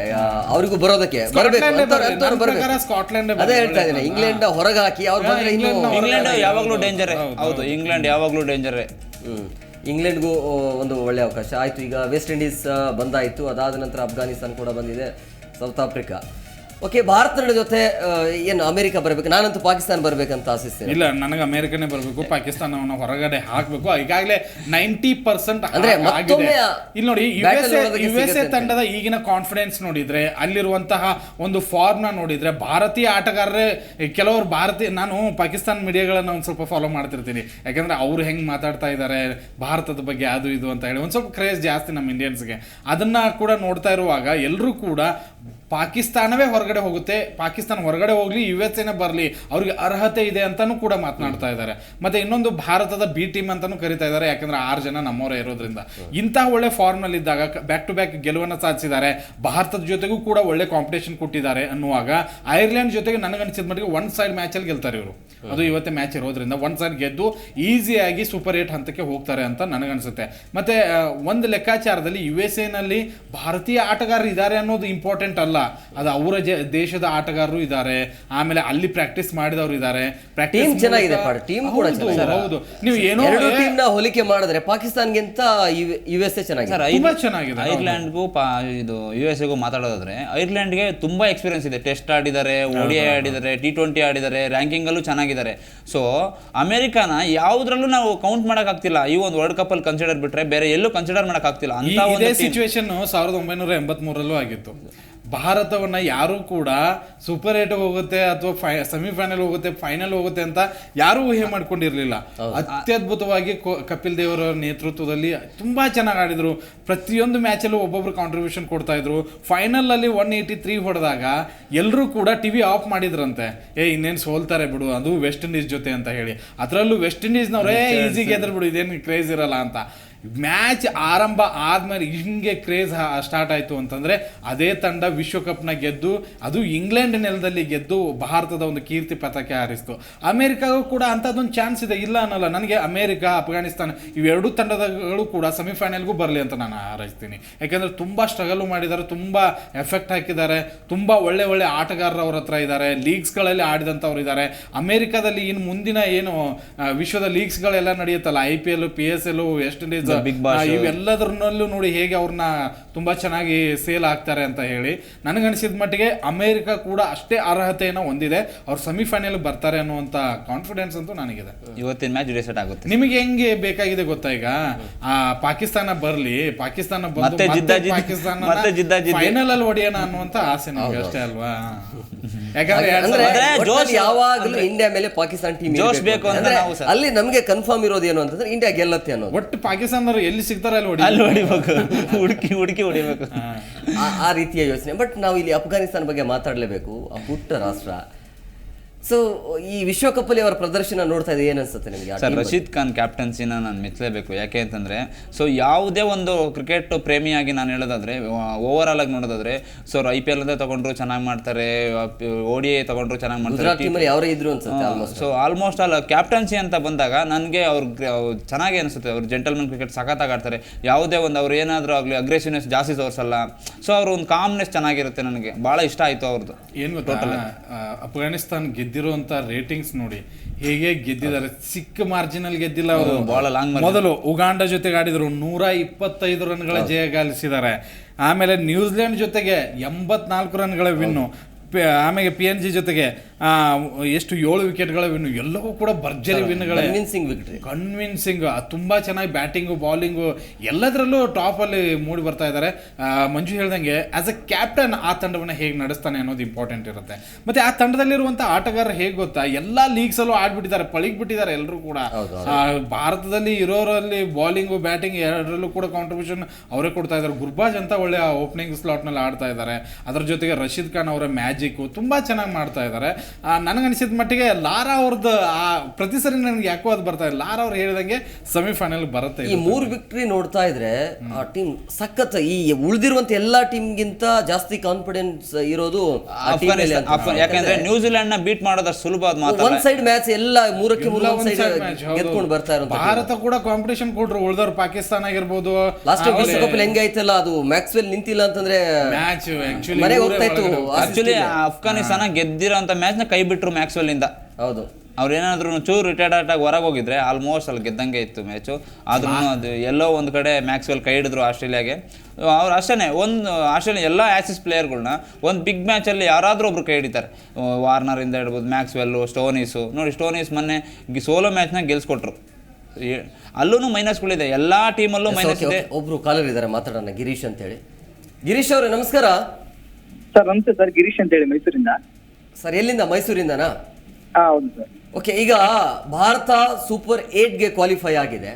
ಅವ್ರಿಗೂ ಬರೋದಕ್ಕೆ ಬರಬೇಕು. ಸ್ಕಾಟ್ಲೆಂಡೇ ಅದೇ ಹೇಳ್ತಾ ಇದ್ದೀನಿ. ಇಂಗ್ಲೆಂಡ್ ಹೊರಗೆ ಹಾಕಿ ಅವ್ರು ಬಂದ್ರೆ ಇಂಗ್ಲೆಂಡ್. ಯಾವಾಗಲೂ ಡೇಂಜರ್ ಹೌದು, ಇಂಗ್ಲೆಂಡ್ ಯಾವಾಗಲೂ ಡೇಂಜರ್ ಹ್ಮ್. ಇಂಗ್ಲೆಂಡ್ಗೂ ಒಂದು ಒಳ್ಳೆ ಅವಕಾಶ. ಆಯ್ತು ಈಗ ವೆಸ್ಟ್ ಇಂಡೀಸ್ ಬಂದಾಯ್ತು. ಅದಾದ ನಂತರ ಅಫ್ಘಾನಿಸ್ತಾನ ಕೂಡ ಬಂದಿದೆ. ಸೌತ್ ಆಫ್ರಿಕಾ ಓಕೆ ಭಾರತದ ಜೊತೆ ಏನು ಅಮೆರಿಕ ಬರಬೇಕು? ನಾನಂತೂ ಪಾಕಿಸ್ತಾನ ಬರಬೇಕಂತ ಆಶಿಸ್ತೇನೆ. ಇಲ್ಲ ನನಗೆ ಅಮೆರಿಕನೇ ಬರಬೇಕು ಪಾಕಿಸ್ತಾನವನ್ನ ಹೊರಗಡೆ ಹಾಕಬೇಕು. ಈಗಾಗಲೇ ನೈಂಟಿ ಪರ್ಸೆಂಟ್ ಅಂದ್ರೆ ಇಲ್ಲಿ ನೋಡಿ ಯು ಎಸ್ ಎ ತಂಡದ ಈಗಿನ ಕಾನ್ಫಿಡೆನ್ಸ್ ನೋಡಿದ್ರೆ ಅಲ್ಲಿರುವಂತಹ ಒಂದು ಫಾರ್ಮ್ನ ನೋಡಿದ್ರೆ ಭಾರತೀಯ ಆಟಗಾರರೇ ಕೆಲವರು ಭಾರತೀಯ ನಾನು ಪಾಕಿಸ್ತಾನ ಮೀಡಿಯಾಗಳನ್ನ ಒಂದು ಸ್ವಲ್ಪ ಫಾಲೋ ಮಾಡ್ತಿರ್ತೀನಿ. ಯಾಕಂದ್ರೆ ಅವ್ರು ಹೆಂಗ್ ಮಾತಾಡ್ತಾ ಇದ್ದಾರೆ ಭಾರತದ ಬಗ್ಗೆ ಅದು ಇದು ಅಂತ ಹೇಳಿ. ಒಂದು ಸ್ವಲ್ಪ ಕ್ರೇಜ್ ಜಾಸ್ತಿ ನಮ್ಮ ಇಂಡಿಯನ್ಸ್ಗೆ ಅದನ್ನ ಕೂಡ ನೋಡ್ತಾ ಇರುವಾಗ ಎಲ್ಲರೂ ಕೂಡ ಪಾಕಿಸ್ತಾನವೇ ಹೊರಗಡೆ ಹೋಗುತ್ತೆ. ಪಾಕಿಸ್ತಾನ ಹೊರಗಡೆ ಹೋಗಲಿ ಯು ಎಸ್ ಎನೇ ಬರಲಿ, ಅವ್ರಿಗೆ ಅರ್ಹತೆ ಇದೆ ಅಂತಲೂ ಕೂಡ ಮಾತನಾಡ್ತಾ ಇದ್ದಾರೆ. ಮತ್ತೆ ಇನ್ನೊಂದು ಭಾರತದ ಬಿ ಟೀಮ್ ಅಂತಲೂ ಕರಿತಾ ಇದ್ದಾರೆ, ಯಾಕಂದ್ರೆ ಆರು ಜನ ನಮ್ಮವರೇ ಇರೋದ್ರಿಂದ. ಇಂತಹ ಒಳ್ಳೆ ಫಾರ್ಮ್ನಲ್ಲಿ ಇದ್ದಾಗ ಬ್ಯಾಕ್ ಟು ಬ್ಯಾಕ್ ಗೆಲುವನ್ನು ಸಾಧಿಸಿದ್ದಾರೆ. ಭಾರತದ ಜೊತೆಗೂ ಕೂಡ ಒಳ್ಳೆ ಕಾಂಪಿಟೇಷನ್ ಕೊಟ್ಟಿದ್ದಾರೆ ಅನ್ನುವಾಗ, ಐರ್ಲೆಂಡ್ ಜೊತೆಗೆ ನನಗನ್ಸಿದ ಮಟ್ಟಿಗೆ ಒನ್ ಸೈಡ್ ಮ್ಯಾಚಲ್ಲಿ ಗೆಲ್ತಾರೆ ಇವರು. ಅದು ಇವತ್ತೇ ಮ್ಯಾಚ್ ಇರೋದ್ರಿಂದ ಒನ್ ಸೈಡ್ ಗೆದ್ದು ಈಸಿಯಾಗಿ ಸೂಪರ್ ಏಟ್ ಹಂತಕ್ಕೆ ಹೋಗ್ತಾರೆ ಅಂತ ನನಗನ್ಸುತ್ತೆ. ಮತ್ತೆ ಒಂದು ಲೆಕ್ಕಾಚಾರದಲ್ಲಿ ಯು ಎಸ್ನಲ್ಲಿ ಭಾರತೀಯ ಆಟಗಾರರು ಇದ್ದಾರೆ ಅನ್ನೋದು ಇಂಪಾರ್ಟೆಂಟ್ ಅಲ್ಲ. ಅದು ಅವರ ದೇಶದ ಆಟಗಾರರು ಇದ್ದಾರೆ ಆಮೇಲೆ ಅಲ್ಲಿ ಪ್ರಾಕ್ಟೀಸ್ ಮಾಡಿದವರು ಇದ್ದಾರೆ ಚೆನ್ನಾಗಿದೆ ಕೂಡ ಚೆನ್ನಾಗಿದೆ. ಹೌದು. ನೀವು ಏನೋ ಎರಡು ಟೀಮ್ನ ಹೋಲಿಕೆ ಮಾಡಿದ್ರೆ ಪಾಕಿಸ್ತಾನ್ಗಿಂತ ಯು ಎಸ್ ಎ ಚೆನ್ನಾಗಿದೆ. ಸರ್ ತುಂಬಾ ಚೆನ್ನಾಗಿದೆ ಐರ್ಲೆಂಡ್ಗೂ ಪಾ ಇದು ಯು ಎಸ್ ಎಗೂ ಮಾತಾಡೋದಾದ್ರೆ ಐರ್ಲೆಂಡ್ಗೆ ತುಂಬಾ ಎಕ್ಸ್ಪೀರಿಯನ್ಸ್ ಇದೆ. ಟೆಸ್ಟ್ ಆಡಿದ್ದಾರೆ ಓಡಿ ಆಡಿದ್ದಾರೆ ಟಿ ಟ್ವೆಂಟಿ ಆಡಿದ್ದಾರೆ ರ್ಯಾಂಕಿಂಗ್ ಅಲ್ಲೂ ಚೆನ್ನಾಗಿದ್ದಾರೆ ಸೊ ಅಮೆರಿಕಾನ ಯಾವ್ದ್ರಲ್ಲೂ ನಾವು ಕೌಂಟ್ ಮಾಡಕ್ ಆಗ್ತಿಲ್ಲ. ಈ ಒಂದು ವರ್ಲ್ಡ್ ಕಪ್ ಅಲ್ಲಿ ಕನ್ಸಿಡರ್ ಬಿಟ್ರೆ ಬೇರೆ ಎಲ್ಲೂ ಕನ್ಸಿಡರ್ ಮಾಡಕ್ ಆಗ್ತಿಲ್ಲ. ಅಂತ ಸಿಚುವೇಶನ್ ಸಾವಿರದ ಒಂಬೈನೂರ ಎಂಬತ್ತ್ ಮೂರಲ್ಲೂ ಆಗಿತ್ತು. ಭಾರತವನ್ನ ಯಾರೂ ಕೂಡ ಸೂಪರ್ ಏಟ್ ಹೋಗುತ್ತೆ ಅಥವಾ ಸೆಮಿಫೈನಲ್ ಹೋಗುತ್ತೆ ಫೈನಲ್ ಹೋಗುತ್ತೆ ಅಂತ ಯಾರೂ ಊಹೆ ಮಾಡ್ಕೊಂಡಿರಲಿಲ್ಲ. ಅತ್ಯದ್ಭುತವಾಗಿ ಕಪಿಲ್ ದೇವರ ನೇತೃತ್ವದಲ್ಲಿ ತುಂಬ ಚೆನ್ನಾಗಿ ಆಡಿದರು. ಪ್ರತಿಯೊಂದು ಮ್ಯಾಚಲ್ಲೂ ಒಬ್ಬೊಬ್ರು ಕಾಂಟ್ರಿಬ್ಯೂಷನ್ ಕೊಡ್ತಾ ಇದ್ರು. ಫೈನಲಲ್ಲಿ ಒನ್ ಏಯ್ಟಿ ತ್ರೀ ಹೊಡೆದಾಗ ಎಲ್ಲರೂ ಕೂಡ ಟಿ ವಿ ಆಫ್ ಮಾಡಿದ್ರಂತೆ. ಏ ಇನ್ನೇನು ಸೋಲ್ತಾರೆ ಬಿಡು ಅದು ವೆಸ್ಟ್ ಇಂಡೀಸ್ ಜೊತೆ ಅಂತ ಹೇಳಿ. ಅದರಲ್ಲೂ ವೆಸ್ಟ್ ಇಂಡೀಸ್ನವರೇ ಈಸಿ ಗೆದ್ರು ಬಿಡು ಇದೇನು ಕ್ರೇಜ್ ಇರಲ್ಲ ಅಂತ. ಮ್ಯಾಚ್ ಆರಂಭ ಆದಮೇಲೆ ಹಿಂಗೆ ಕ್ರೇಜ್ ಸ್ಟಾರ್ಟ್ ಆಯಿತು ಅಂತಂದರೆ ಅದೇ ತಂಡ ವಿಶ್ವಕಪ್ನ ಗೆದ್ದು, ಅದು ಇಂಗ್ಲೆಂಡ್ ನೆಲದಲ್ಲಿ ಗೆದ್ದು ಭಾರತದ ಒಂದು ಕೀರ್ತಿ ಪತಾಕೆ ಹಾರಿಸ್ತು. ಅಮೇರಿಕಾಗೂ ಕೂಡ ಅಂಥದ್ದೊಂದು ಚಾನ್ಸ್ ಇದೆ. ಇಲ್ಲ ಅನ್ನೋಲ್ಲ, ನನಗೆ ಅಮೇರಿಕಾ, ಅಫ್ಘಾನಿಸ್ತಾನ ಇವೆರಡು ತಂಡಗಳು ಕೂಡ ಸೆಮಿಫೈನಲ್ಗೂ ಬರಲಿ ಅಂತ ನಾನು ಹಾರೈಸ್ತೀನಿ. ಯಾಕೆಂದರೆ ತುಂಬ ಸ್ಟ್ರಗಲ್ ಮಾಡಿದ್ದಾರೆ, ತುಂಬ ಎಫೆಕ್ಟ್ ಹಾಕಿದ್ದಾರೆ, ತುಂಬ ಒಳ್ಳೆ ಒಳ್ಳೆ ಆಟಗಾರರು ಅವ್ರ ಹತ್ರ ಇದ್ದಾರೆ ಲೀಗ್ಸ್ಗಳಲ್ಲಿ ಆಡಿದಂಥವ್ರು ಇದ್ದಾರೆ. ಅಮೆರಿಕಾದಲ್ಲಿ ಇನ್ನು ಮುಂದಿನ ಏನು ವಿಶ್ವದ ಲೀಗ್ಸ್ಗಳೆಲ್ಲ ನಡೆಯುತ್ತಲ್ಲ I P L P S L West Indies Big Bash ಇವೆಲ್ಲದ್ರಲ್ಲೂ ನೋಡಿ ಹೇಗೆ ಅವ್ರನ್ನ ತುಂಬಾ ಚೆನ್ನಾಗಿ ಸೇಲ್ ಆಗ್ತಾರೆ ಅಂತ ಹೇಳಿ ನನಗನ್ಸಿದ ಮಟ್ಟಿಗೆ ಅಮೆರಿಕ ಕೂಡ ಅಷ್ಟೇ ಅರ್ಹತೆಯನ್ನು ಹೊಂದಿದೆ. ಅವ್ರು ಸೆಮಿಫೈನಲ್ ಬರ್ತಾರೆ ಅನ್ನುವಂತ ಕಾನ್ಫಿಡೆನ್ಸ್ ಅಂತೂ ನನಗಿದೆ. ಇವತ್ತಿನ ಮ್ಯಾಚ್ ಡಿಸೈಡ್ ಆಗುತ್ತೆ. ನಿಮಗೆ ಹೆಂಗೆ ಬೇಕಾಗಿದೆ ಗೊತ್ತಾ ಈಗ? ಆ ಪಾಕಿಸ್ತಾನ ಬರ್ಲಿ ಪಾಕಿಸ್ತಾನ ಪಾಕಿಸ್ತಾನ. ಫೈನಲ್ ಅಲ್ಲಿ ಹೊಡೆಯೋಣ ಅನ್ನುವಂತ ಆಸೆ ನಮ್ಗೆ ಅಷ್ಟೇ ಅಲ್ವಾ? *laughs* ಯಾಕಂದ್ರೆ ಅಂದ್ರೆ ಜೋಶ್ ಯಾವಾಗಲೂ ಇಂಡಿಯಾ ಮೇಲೆ ಪಾಕಿಸ್ತಾನ ಟೀಮ್ ಜೋಶ್ ಬೇಕು ಅಂತ ನಾವು ಸರ್. ಅಲ್ಲಿ ನಮಗೆ ಕನ್ಫರ್ಮ್ ಇರೋದು ಏನು ಅಂತಂದ್ರೆ ಇಂಡಿಯಾ ಗೆಲ್ಲತ್ತೆ ಅನ್ನೋದು. ಒಟ್ಟು ಪಾಕಿಸ್ತಾನದವ್ರು ಎಲ್ಲಿ ಸಿಗ್ತಾರೆ ಅಲ್ಲಿ ಹೊಡಿ ಅಲ್ಲಿ ಹೊಡಿಬೇಕು. ಹುಡುಕಿ ಹುಡುಕಿ ಹೊಡಿಬೇಕು. ಆ- ಆ ರೀತಿಯ ಯೋಚನೆ. ಬಟ್ ನಾವು ಇಲ್ಲಿ ಅಫ್ಘಾನಿಸ್ತಾನ ಬಗ್ಗೆ ಮಾತಾಡಲೇಬೇಕು. ಆ ಪುಟ್ಟ ರಾಷ್ಟ್ರ. ಸೊ ಈ ವಿಶ್ವಕಪ್ಪಲ್ಲಿ ಅವರ ಪ್ರದರ್ಶನ ನೋಡ್ತಾ ಇದೆ ಏನ್ ಅನ್ಸುತ್ತೆ ನಿಮಗೆ ಸರ್ ರಶೀದ್ ಖಾನ್ ಕ್ಯಾಪ್ಟನ್ಸಿನ ನಾನು ಮೆಚ್ಚಲೇಬೇಕು. ಯಾಕೆ ಅಂತಂದರೆ ಸೊ ಯಾವುದೇ ಒಂದು ಕ್ರಿಕೆಟ್ ಪ್ರೇಮಿಯಾಗಿ ನಾನು ಹೇಳೋದಾದ್ರೆ ಓವರ್ ಆಲ್ ಆಗಿ ನೋಡೋದಾದ್ರೆ ಸೊ ಐ ಪಿ ಎಲ್ ಅಂತ ತಗೊಂಡ್ರು ಚೆನ್ನಾಗಿ ಮಾಡ್ತಾರೆ ಓಡಿ ತೊಗೊಂಡ್ರು ಚೆನ್ನಾಗಿ ಮಾಡ್ತಾರೆ ಅವರೇ ಇದ್ರು ಅನ್ಸುತ್ತೆ almost so almost all captaincy ಅಂತ ಬಂದಾಗ ನನಗೆ ಅವ್ರು ಚೆನ್ನಾಗಿ ಅನಿಸುತ್ತೆ. ಅವ್ರು ಜೆಂಟಲ್ಮನ್ ಕ್ರಿಕೆಟ್ ಸಖತ್ತಾಗಿ ಆಡ್ತಾರೆ. ಯಾವುದೇ ಒಂದು ಅವ್ರು ಏನಾದರೂ ಆಗಲಿ ಅಗ್ರೆಸಿವ್ನೆಸ್ ಜಾಸ್ತಿ ತೋರಿಸಲ್ಲ. ಸೊ ಅವ್ರ ಒಂದು ಕಾಮ್ನೆಸ್ ಚೆನ್ನಾಗಿರುತ್ತೆ ನನಗೆ. ಭಾಳ ಇಷ್ಟ ಆಯಿತು ಅವ್ರದ್ದು ಏನು ಗೊತ್ತಾ? ಅಫ್ಘಾನಿಸ್ತಾನ್ ಅಫ್ಘಾನಿಸ್ತಾನ್ ಗೆದ್ದಿರುವಂತ ರೇಟಿಂಗ್ಸ್ ನೋಡಿ ಹೇಗೆ ಗೆದ್ದಿದ್ದಾರೆ ಚಿಕ್ಕ ಮಾರ್ಜಿನಲ್ ಗೆದ್ದಿಲ್ಲ ಅವರು. ಬಹಳ ಲಾಂಗ್ ಮೊದಲು ಉಗಾಂಡ ಜೊತೆಗೆ ಆಡಿದ್ರು ನೂರ ಇಪ್ಪತ್ತೈದು ರನ್ಗಳ ಜಯ ಗಳಿಸಿದ್ದಾರೆ. ಆಮೇಲೆ ನ್ಯೂಜಿಲೆಂಡ್ ಜೊತೆಗೆ ಎಂಬತ್ನಾಲ್ಕು ರನ್ಗಳ ವಿನ್ನು ಆಮೇಲೆ ಪಿ ಎನ್ ಜಿ ಜೊತೆಗೆ ಆ, ಎಷ್ಟು ಏಳು ವಿಕೆಟ್ಗಳ ವಿನ್ ಎಲ್ಲವೂ ಕೂಡ ಭರ್ಜರಿ ವಿನ್ಗಳೇ ಕನ್ವಿನ್ಸಿಂಗ್ ವಿಕೆಟ್ ಕನ್ವಿನ್ಸಿಂಗ್ ತುಂಬಾ ಚೆನ್ನಾಗಿ ಬ್ಯಾಟಿಂಗು ಬಾಲಿಂಗು ಎಲ್ಲದರಲ್ಲೂ ಟಾಪ್ ಅಲ್ಲಿ ಮೂಡಿ ಬರ್ತಾ ಇದ್ದಾರೆ ಮಂಜು ಹೇಳ್ದಂಗೆ ಆಸ್ ಅ ಕ್ಯಾಪ್ಟನ್ ಆ ತಂಡವನ್ನ ಹೇಗೆ ನಡೆಸ್ತಾನೆ ಅನ್ನೋದು ಇಂಪಾರ್ಟೆಂಟ್ ಇರುತ್ತೆ. ಮತ್ತೆ ಆ ತಂಡದಲ್ಲಿರುವಂತ ಆಟಗಾರ ಹೇಗೆ ಗೊತ್ತಾ? ಎಲ್ಲಾ ಲೀಗ್ಸಲ್ಲೂ ಆಡ್ಬಿಟ್ಟಿದ್ದಾರೆ ಪಳಿಗ್ ಬಿಟ್ಟಿದ್ದಾರೆ ಎಲ್ಲರೂ ಕೂಡ ಭಾರತದಲ್ಲಿ ಇರೋರಲ್ಲಿ ಬಾಲಿಂಗು ಬ್ಯಾಟಿಂಗ್ ಎರಡರಲ್ಲೂ ಕೂಡ ಕಾಂಟ್ರಿಬ್ಯೂಷನ್ ಅವರೇ ಕೊಡ್ತಾ ಇದ್ದಾರೆ ಗುರ್ಬಾಜ್ ಅಂತ ಒಳ್ಳೆ ಓಪನಿಂಗ್ ಸ್ಲಾಟ್ನಲ್ಲಿ ಆಡ್ತಾ ಇದ್ದಾರೆ. ಅದರ ಜೊತೆಗೆ ರಶೀದ್ ಖಾನ್ ಅವರ ಮ್ಯಾಜಿಕ್ ತುಂಬಾ ಚೆನ್ನಾಗಿ ಮಾಡ್ತಾ ಇದ್ದಾರೆ ಅನಿಸಿದ ಮಟ್ಟಿಗೆ ಲಾರಾ ಅವ್ರದ್ದು ಆ ಪ್ರತಿ ಸರಿ ನನಗೆ ಯಾಕೋ ಅದು ಬರ್ತಾ ಇಲ್ಲ. ಲಾರಾ ಅವ್ರು ಹೇಳಿದಂಗೆ ಸೆಮಿಫೈನಲ್ ಬರುತ್ತೆ ಈ ಮೂರು ವಿಕ್ಟ್ರಿ ನೋಡ್ತಾ ಇದ್ರೆ ಆ ಟೀಮ್ ಸಖತ್ ಈ ಉಳಿದಿರುವಂತ ಎಲ್ಲಾ ಟೀಮ್ಗಿಂತ ಜಾಸ್ತಿ ಕಾನ್ಫಿಡೆನ್ಸ್ ಇರೋದು ಯಾಕಂದ್ರೆ ನ್ಯೂಜಿಲೆಂಡ್ನ ಬೀಟ್ ಮಾಡೋದ್ರ ಸುಲಭ ಒಂದ್ ಸೈಡ್ ಮ್ಯಾಚ್ ಎಲ್ಲ ಮೂರಕ್ಕೆ ಮೂರು ಗೆದ್ಕೊಂಡು ಬರ್ತಾ ಇರೋ ಭಾರತ ಕೂಡ ಕಾಂಪಿಟೇಷನ್ ಕೊಟ್ರು ಉಳ್ದವ್ರು ಪಾಕಿಸ್ತಾನ ಆಗಿರ್ಬೋದು. ಲಾಸ್ಟ್ ವಿಶ್ವಕಪ್ ಹೆಂಗಾಯ್ತಲ್ಲ ಅದು ಮ್ಯಾಕ್ಸ್ವೆಲ್ ನಿಂತಿಲ್ಲ ಅಂತಂದ್ರೆ ಮ್ಯಾಚ್ ಮನೆಗೆ ಹೋಗ್ತಾ ಇತ್ತು ಆಕ್ಚುಲಿ ಅಫ್ಘಾನಿಸ್ತಾನ ಗೆದ್ದಿರೋ ಅಂತ ಮ್ಯಾಚ್ನ ಕೈ ಬಿಟ್ರು ಮ್ಯಾಕ್ಸ್ವೆಲ್ ಇಂದ. ಹೌದು. ಏನಾದ್ರು ಚೂರು ರಿಟೈರ್ಡ್ ಆಗಿ ಹೊರಗೆ ಹೋಗಿದ್ರೆ ಆಲ್ಮೋಸ್ಟ್ ಅಲ್ಲಿ ಗೆದ್ದಂಗೆ ಇತ್ತು ಮ್ಯಾಚು ಆದ್ರೂ ಅದು ಎಲ್ಲೋ ಒಂದು ಕಡೆ ಮ್ಯಾಕ್ಸ್ವೆಲ್ ಕೈ ಹಿಡಿದ್ರು ಆಸ್ಟ್ರೇಲಿಯಾಗೆ. ಅವ್ರು ಅಷ್ಟೇ ಒಂದು ಆಸ್ಟ್ರೇಲಿಯಾ ಎಲ್ಲ ಆ್ಯಸಿಸ್ ಪ್ಲೇಯರ್ಗಳನ್ನ ಒಂದು ಬಿಗ್ ಮ್ಯಾಚಲ್ಲಿ ಯಾರಾದರೂ ಒಬ್ರು ಕೈ ಹಿಡಿತಾರೆ. ವಾರ್ನರ್ ಇಂದ ಹಿಡ್ಬೋದು ಮ್ಯಾಕ್ಸ್ವೆಲ್ಲು ಸ್ಟೋನೀಸು ನೋಡಿ ಸ್ಟೋನೀಸ್ ಮೊನ್ನೆ ಸೋಲೋ ಮ್ಯಾಚ್ನ ಗೆಲ್ಸ್ಕೊಟ್ರು. ಅಲ್ಲೂ ಮೈನಸ್ಗಳಿದೆ ಎಲ್ಲ ಟೀಮಲ್ಲೂ ಮೈನಸ್ ಇದೆ. ಒಬ್ರು ಕಾಲರ್ ಇದ್ದಾರೆ ಮಾತಾಡೋಣ. ಗಿರೀಶ್ ಅಂತ ಹೇಳಿ ಗಿರೀಶ್ ಅವರೇ ನಮಸ್ಕಾರ. ಸರ್ ನಮಸ್ತೆ ಸರ್ ಗಿರೀಶ್ ಅಂತ ಹೇಳಿ ಮೈಸೂರಿಂದ. ಸರ್ ಎಲ್ಲಿಂದ? ಮೈಸೂರಿಂದನಾ? ಹಾ ಹೌದು ಸರ್. ಓಕೆ ಈಗ ಭಾರತ ಸೂಪರ್ಗೆ ಕ್ವಾಲಿಫೈ ಆಗಿದೆ.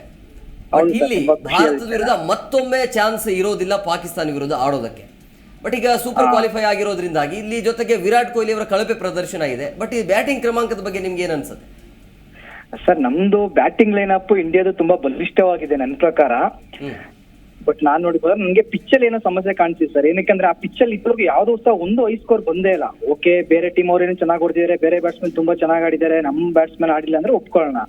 ಬಟ್ ಇಲ್ಲಿ ಭಾರತದ ವಿರುದ್ಧ ಮತ್ತೊಮ್ಮೆ ಚಾನ್ಸ್ ಇರೋದಿಲ್ಲ ಪಾಕಿಸ್ತಾನ ವಿರುದ್ಧ ಆಡೋದಕ್ಕೆ. ಬಟ್ ಈಗ ಸೂಪರ್ ಕ್ವಾಲಿಫೈ ಆಗಿರೋದ್ರಿಂದಾಗಿ ಇಲ್ಲಿ ಜೊತೆಗೆ ವಿರಾಟ್ ಕೊಹ್ಲಿ ಅವರ ಕಳಪೆ ಪ್ರದರ್ಶನ ಇದೆ. ಬಟ್ ಈ ಬ್ಯಾಟಿಂಗ್ ಕ್ರಮಾಂಕದ ಬಗ್ಗೆ ನಿಮ್ಗೆ ಏನ್ ಅನ್ಸುತ್ತೆ? ಸರ್ ನಮ್ದು ಬ್ಯಾಟಿಂಗ್ ಲೈನ್ ಅಪ್ ಇಂಡಿಯಾದ ತುಂಬಾ ಬಲಿಷ್ಠವಾಗಿದೆ ನನ್ನ ಪ್ರಕಾರ. ಬಟ್ ನಾನ್ ನೋಡಿದ್ರೆ ನನಗೆ ಪಿಚ್ಚಲ್ಲಿ ಏನೋ ಸಮಸ್ಯೆ ಕಾಣ್ತಿದೆ ಸರ್. ಏನಕ್ಕಂದ್ರೆ ಆ ಪಿಚ್ಚಲ್ಲಿ ಇದ್ರಿಗೆ ಯಾವ್ದು ಸಹ ಒಂದು ಐ ಸ್ಕೋರ್ ಬಂದೇ ಇಲ್ಲ. ಓಕೆ ಬೇರೆ ಟೀಮ್ ಅವ್ರೇನು ಚೆನ್ನಾಗಿ ಹೊಡೆದಿದ್ದಾರೆ ಬೇರೆ ಬ್ಯಾಟ್ಸ್ಮನ್ ತುಂಬಾ ಚೆನ್ನಾಗಿ ಆಡಿದ್ದಾರೆ ನಮ್ಮ ಬ್ಯಾಟ್ಸ್ಮನ್ ಆಡಿಲ್ಲ ಅಂದ್ರೆ ಒಪ್ಕೊಳ್ಳೋಣ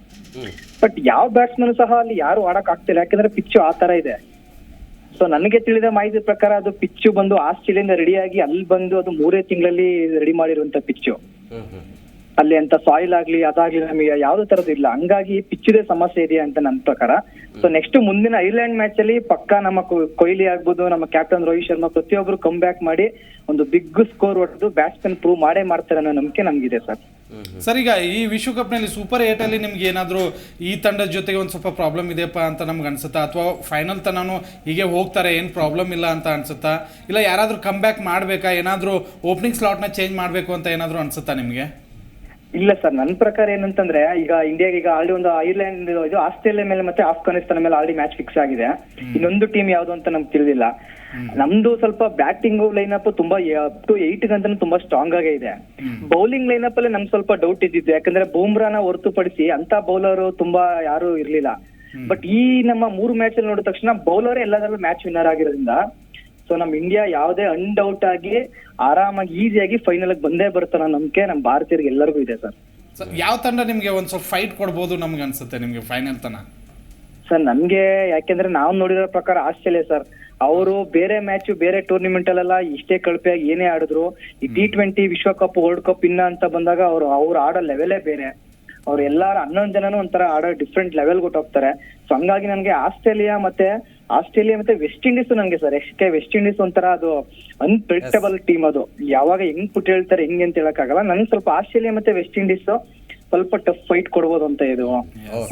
ಬಟ್ ಯಾವ ಬ್ಯಾಟ್ಸ್ಮನ್ ಸಹ ಅಲ್ಲಿ ಯಾರು ಆಡಕ್ ಆಗ್ತಿಲ್ಲ. ಯಾಕಂದ್ರೆ ಪಿಚ್ಚು ಆ ತರ ಇದೆ. ಸೊ ನನಗೆ ತಿಳಿದ ಮಾಹಿತಿ ಪ್ರಕಾರ ಅದು ಪಿಚ್ಚು ಬಂದು ಆಸ್ಟ್ರೇಲಿಯಿಂದ ರೆಡಿಯಾಗಿ ಅಲ್ಲಿ ಬಂದು ಅದು ಮೂರೇ ತಿಂಗಳಲ್ಲಿ ರೆಡಿ ಮಾಡಿರುವಂತ ಪಿಚ್ಚು ಅಲ್ಲಿ ಅಂತ ಸಾಯಿಲ್ ಆಗ್ಲಿ ಅದಾಗ್ಲಿ ನಮಗೆ ಯಾವ್ದು ತರದ್ದು ಇಲ್ಲ. ಹಂಗಾಗಿ ಪಿಚ್ಚಿದೆ ಸಮಸ್ಯೆ ಇದೆಯಾ ಅಂತ ನನ್ನ ಪ್ರಕಾರ. ಸೊ ನೆಕ್ಸ್ಟ್ ಮುಂದಿನ ಐರ್ಲೆಂಡ್ ಮ್ಯಾಚ್ ಅಲ್ಲಿ ಪಕ್ಕ ನಮ್ಮ ಕೊಹ್ಲಿ ಆಗ್ಬೋದು ನಮ್ಮ ಕ್ಯಾಪ್ಟನ್ ರೋಹಿತ್ ಶರ್ಮಾ ಪ್ರತಿಯೊಬ್ರು ಕಮ್ ಬ್ಯಾಕ್ ಮಾಡಿ ಒಂದು ಬಿಗ್ ಸ್ಕೋರ್ ಹೊಡೆದು ಬ್ಯಾಟ್ಸ್ಮನ್ ಪ್ರೂವ್ ಮಾಡೇ ಮಾಡ್ತಾರೆ ಅನ್ನೋ ನಂಬಿಕೆ ನಮ್ಗಿದೆ ಸರ್. ಸರ್ ಈಗ ಈ ವಿಶ್ವಕಪ್ನಲ್ಲಿ ಸೂಪರ್ ಏಟ್ ಅಲ್ಲಿ ನಿಮ್ಗೆ ಏನಾದ್ರು ಈ ತಂಡದ ಜೊತೆಗೆ ಒಂದ್ ಸ್ವಲ್ಪ ಪ್ರಾಬ್ಲಮ್ ಇದೆಯಪ್ಪ ಅಂತ ನಮ್ಗೆ ಅನ್ಸುತ್ತಾ? ಅಥವಾ ಫೈನಲ್ ತನಾನು ಹೀಗೆ ಹೋಗ್ತಾರೆ ಏನು ಪ್ರಾಬ್ಲಮ್ ಇಲ್ಲ ಅಂತ ಅನ್ಸುತ್ತಾ? ಇಲ್ಲ ಯಾರಾದ್ರೂ ಕಮ್ ಬ್ಯಾಕ್ ಮಾಡ್ಬೇಕಾ? ಏನಾದರೂ ಓಪನಿಂಗ್ ಸ್ಲಾಟ್ನ ಚೇಂಜ್ ಮಾಡಬೇಕು ಅಂತ ಏನಾದ್ರು ಅನ್ಸುತ್ತಾ ನಿಮಗೆ? ಇಲ್ಲ ಸರ್ ನನ್ನ ಪ್ರಕಾರ ಏನಂತಂದ್ರೆ ಈಗ ಇಂಡಿಯಾಗ ಈಗ ಆಲ್ರೆಡಿ ಒಂದು ಐರ್ಲೆಂಡ್ ಇದು ಆಸ್ಟ್ರೇಲಿಯಾ ಮೇಲೆ ಮತ್ತೆ ಆಫ್ಘಾನಿಸ್ತಾನ ಮೇಲೆ ಆಲ್ರೆಡಿ ಮ್ಯಾಚ್ ಫಿಕ್ಸ್ ಆಗಿದೆ. ಇನ್ನೊಂದು ಟೀಮ್ ಯಾವ್ದು ಅಂತ ನಮ್ಗೆ ತಿಳಿದಿಲ್ಲ. ನಮ್ದು ಸ್ವಲ್ಪ ಬ್ಯಾಟಿಂಗ್ ಲೈನ್ ಅಪ್ ತುಂಬಾ ಅಪ್ ಟು ಏಟ್ ಗಂತ ತುಂಬಾ ಸ್ಟ್ರಾಂಗ್ ಆಗೇ ಇದೆ. ಬೌಲಿಂಗ್ ಲೈನ್ ಅಪ್ ಅಲ್ಲಿ ನಮ್ಗೆ ಸ್ವಲ್ಪ ಡೌಟ್ ಇದ್ದಿದ್ದು ಯಾಕಂದ್ರೆ ಬೂಮ್ರಾನ ಹೊರತುಪಡಿಸಿ ಅಂತ ಬೌಲರ್ ತುಂಬಾ ಯಾರು ಇರ್ಲಿಲ್ಲ. ಬಟ್ ಈ ನಮ್ಮ ಮೂರು ಮ್ಯಾಚ್ ಅಲ್ಲಿ ನೋಡಿದ ತಕ್ಷಣ ಬೌಲರ್ ಎಲ್ಲದರಲ್ಲೂ ಮ್ಯಾಚ್ ವಿನ್ನರ್ ಆಗಿರೋದ್ರಿಂದ ಸೊ ನಮ್ ಇಂಡಿಯಾ ಯಾವುದೇ ಅನ್ಡೌಟ್ ಆಗಿ ಆರಾಮಾಗಿ ಈಸಿಯಾಗಿ ಫೈನಲ್ ಬಂದೇ ಬರ್ತಾರ ನಂಬಿಕೆ ನಮ್ಮ ಭಾರತೀಯರಿಗೆ ಎಲ್ಲರಿಗೂ ಇದೆ ಸರ್. ಸರ್ ಯಾವ ತಂಡ ನಿಮ್ಗೆ ಒಂದ್ ಸ್ವಲ್ಪ ಫೈಟ್ ಕೊಡ್ಬೋದು ನಮ್ಗೆ ಅನ್ಸುತ್ತೆ ನಿಮ್ಗೆ ಫೈನಲ್ ತನ? ಸರ್ ನಮ್ಗೆ ಯಾಕೆಂದ್ರೆ ನಾವು ನೋಡಿರೋ ಪ್ರಕಾರ ಆಸ್ಟ್ರೇಲಿಯಾ ಸರ್. ಅವರು ಬೇರೆ ಮ್ಯಾಚ್ ಬೇರೆ ಟೂರ್ನಿಮೆಂಟ್ ಅಲ್ಲೆಲ್ಲ ಇಷ್ಟೇ ಕಳಪೆಯಾಗಿ ಏನೇ ಆಡಿದ್ರು. ಈ ಟಿ ಟ್ವೆಂಟಿ ವಿಶ್ವಕಪ್ ವರ್ಲ್ಡ್ ಕಪ್ ಇನ್ನ ಅಂತ ಬಂದಾಗ ಅವ್ರು ಅವ್ರು ಆಡೋ ಲೆವೆಲೇ ಬೇರೆ. ಅವ್ರು ಎಲ್ಲಾರು ಹನ್ನೊಂದು ಜನನು ಒಂಥರ ಆಡೋ ಡಿಫ್ರೆಂಟ್ ಲೆವೆಲ್ ಹೋಗ್ತಾರೆ. ಸೊ ಹಂಗಾಗಿ ನನ್ಗೆ ಆಸ್ಟ್ರೇಲಿಯಾ ಮತ್ತೆ ಆಸ್ಟ್ರೇಲಿಯಾ ಮತ್ತೆ ವೆಸ್ಟ್ ಇಂಡೀಸ್ ನನಗೆ ಸರ್ ಎಷ್ಟೇ ವೆಸ್ಟ್ ಇಂಡೀಸ್ ಒಂಥರ ಅದು ಅನ್ಪ್ರಿಡಿಕ್ಟಬಲ್ ಟೀಮ್ ಅದು. ಯಾವಾಗ ಹೆಂಗ್ ಪುಟ್ ಹೇಳ್ತಾರೆ ಹೆಂಗೆ ಅಂತ ಹೇಳಕ್ಕಾಗಲ್ಲ. ನನಗೆ ಸ್ವಲ್ಪ ಆಸ್ಟ್ರೇಲಿಯಾ ಮತ್ತೆ ವೆಸ್ಟ್ ಇಂಡೀಸ್ ಸ್ವಲ್ಪ ಟಫ್ ಫೈಟ್ ಕೊಡ್ಬೋದು ಅಂತ ಇದು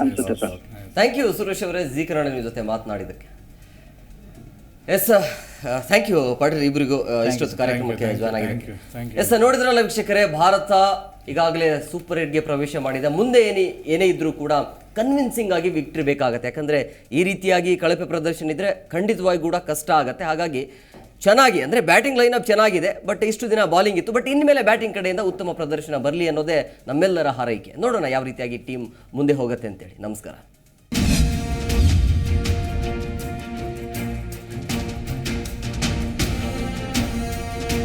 ಅನ್ಸುತ್ತೆ ಸರ್. ಥ್ಯಾಂಕ್ ಯು ಸುರೇಶ್ ಅವರೇ ಜಿ ಕನ್ನಡ ಜೊತೆ ಮಾತನಾಡಿದಕ್ಕೆ ಎಸ್ ಥ್ಯಾಂಕ್ ಯು ಪಾಟೀಲ್ ಇಬ್ಬರಿಗೂ ಇಷ್ಟೊತ್ತು ಕಾರ್ಯಕ್ರಮಕ್ಕೆ ಜಾಯ್ನ್ thank ಎಸ್ ನೋಡಿದ್ರಲ್ಲ ವೀಕ್ಷಕರೇ ಭಾರತ ಈಗಾಗಲೇ ಸೂಪರ್ ಏಟ್ಗೆ ಪ್ರವೇಶ ಮಾಡಿದೆ. ಮುಂದೆ ಏನೇ ಏನೇ ಇದ್ರೂ ಕೂಡ ಕನ್ವಿನ್ಸಿಂಗ್ ಆಗಿ ವಿಕ್ಟ್ರಿ ಬೇಕಾಗುತ್ತೆ. ಯಾಕಂದರೆ ಈ ರೀತಿಯಾಗಿ ಕಳಪೆ ಪ್ರದರ್ಶನ ಇದ್ದರೆ ಖಂಡಿತವಾಗಿ ಕೂಡ ಕಷ್ಟ ಆಗುತ್ತೆ. ಹಾಗಾಗಿ ಚೆನ್ನಾಗಿ, ಅಂದರೆ ಬ್ಯಾಟಿಂಗ್ ಲೈನಪ್ ಚೆನ್ನಾಗಿದೆ ಬಟ್ ಇಷ್ಟು ದಿನ ಬಾಲಿಂಗ್ ಇತ್ತು ಬಟ್ ಇನ್ಮೇಲೆ ಬ್ಯಾಟಿಂಗ್ ಕಡೆಯಿಂದ ಉತ್ತಮ ಪ್ರದರ್ಶನ ಬರಲಿ ಅನ್ನೋದೇ ನಮ್ಮೆಲ್ಲರ ಹಾರೈಕೆ. ನೋಡೋಣ ಯಾವ ರೀತಿಯಾಗಿ ಟೀಮ್ ಮುಂದೆ ಹೋಗುತ್ತೆ ಅಂತೇಳಿ. ನಮಸ್ಕಾರ.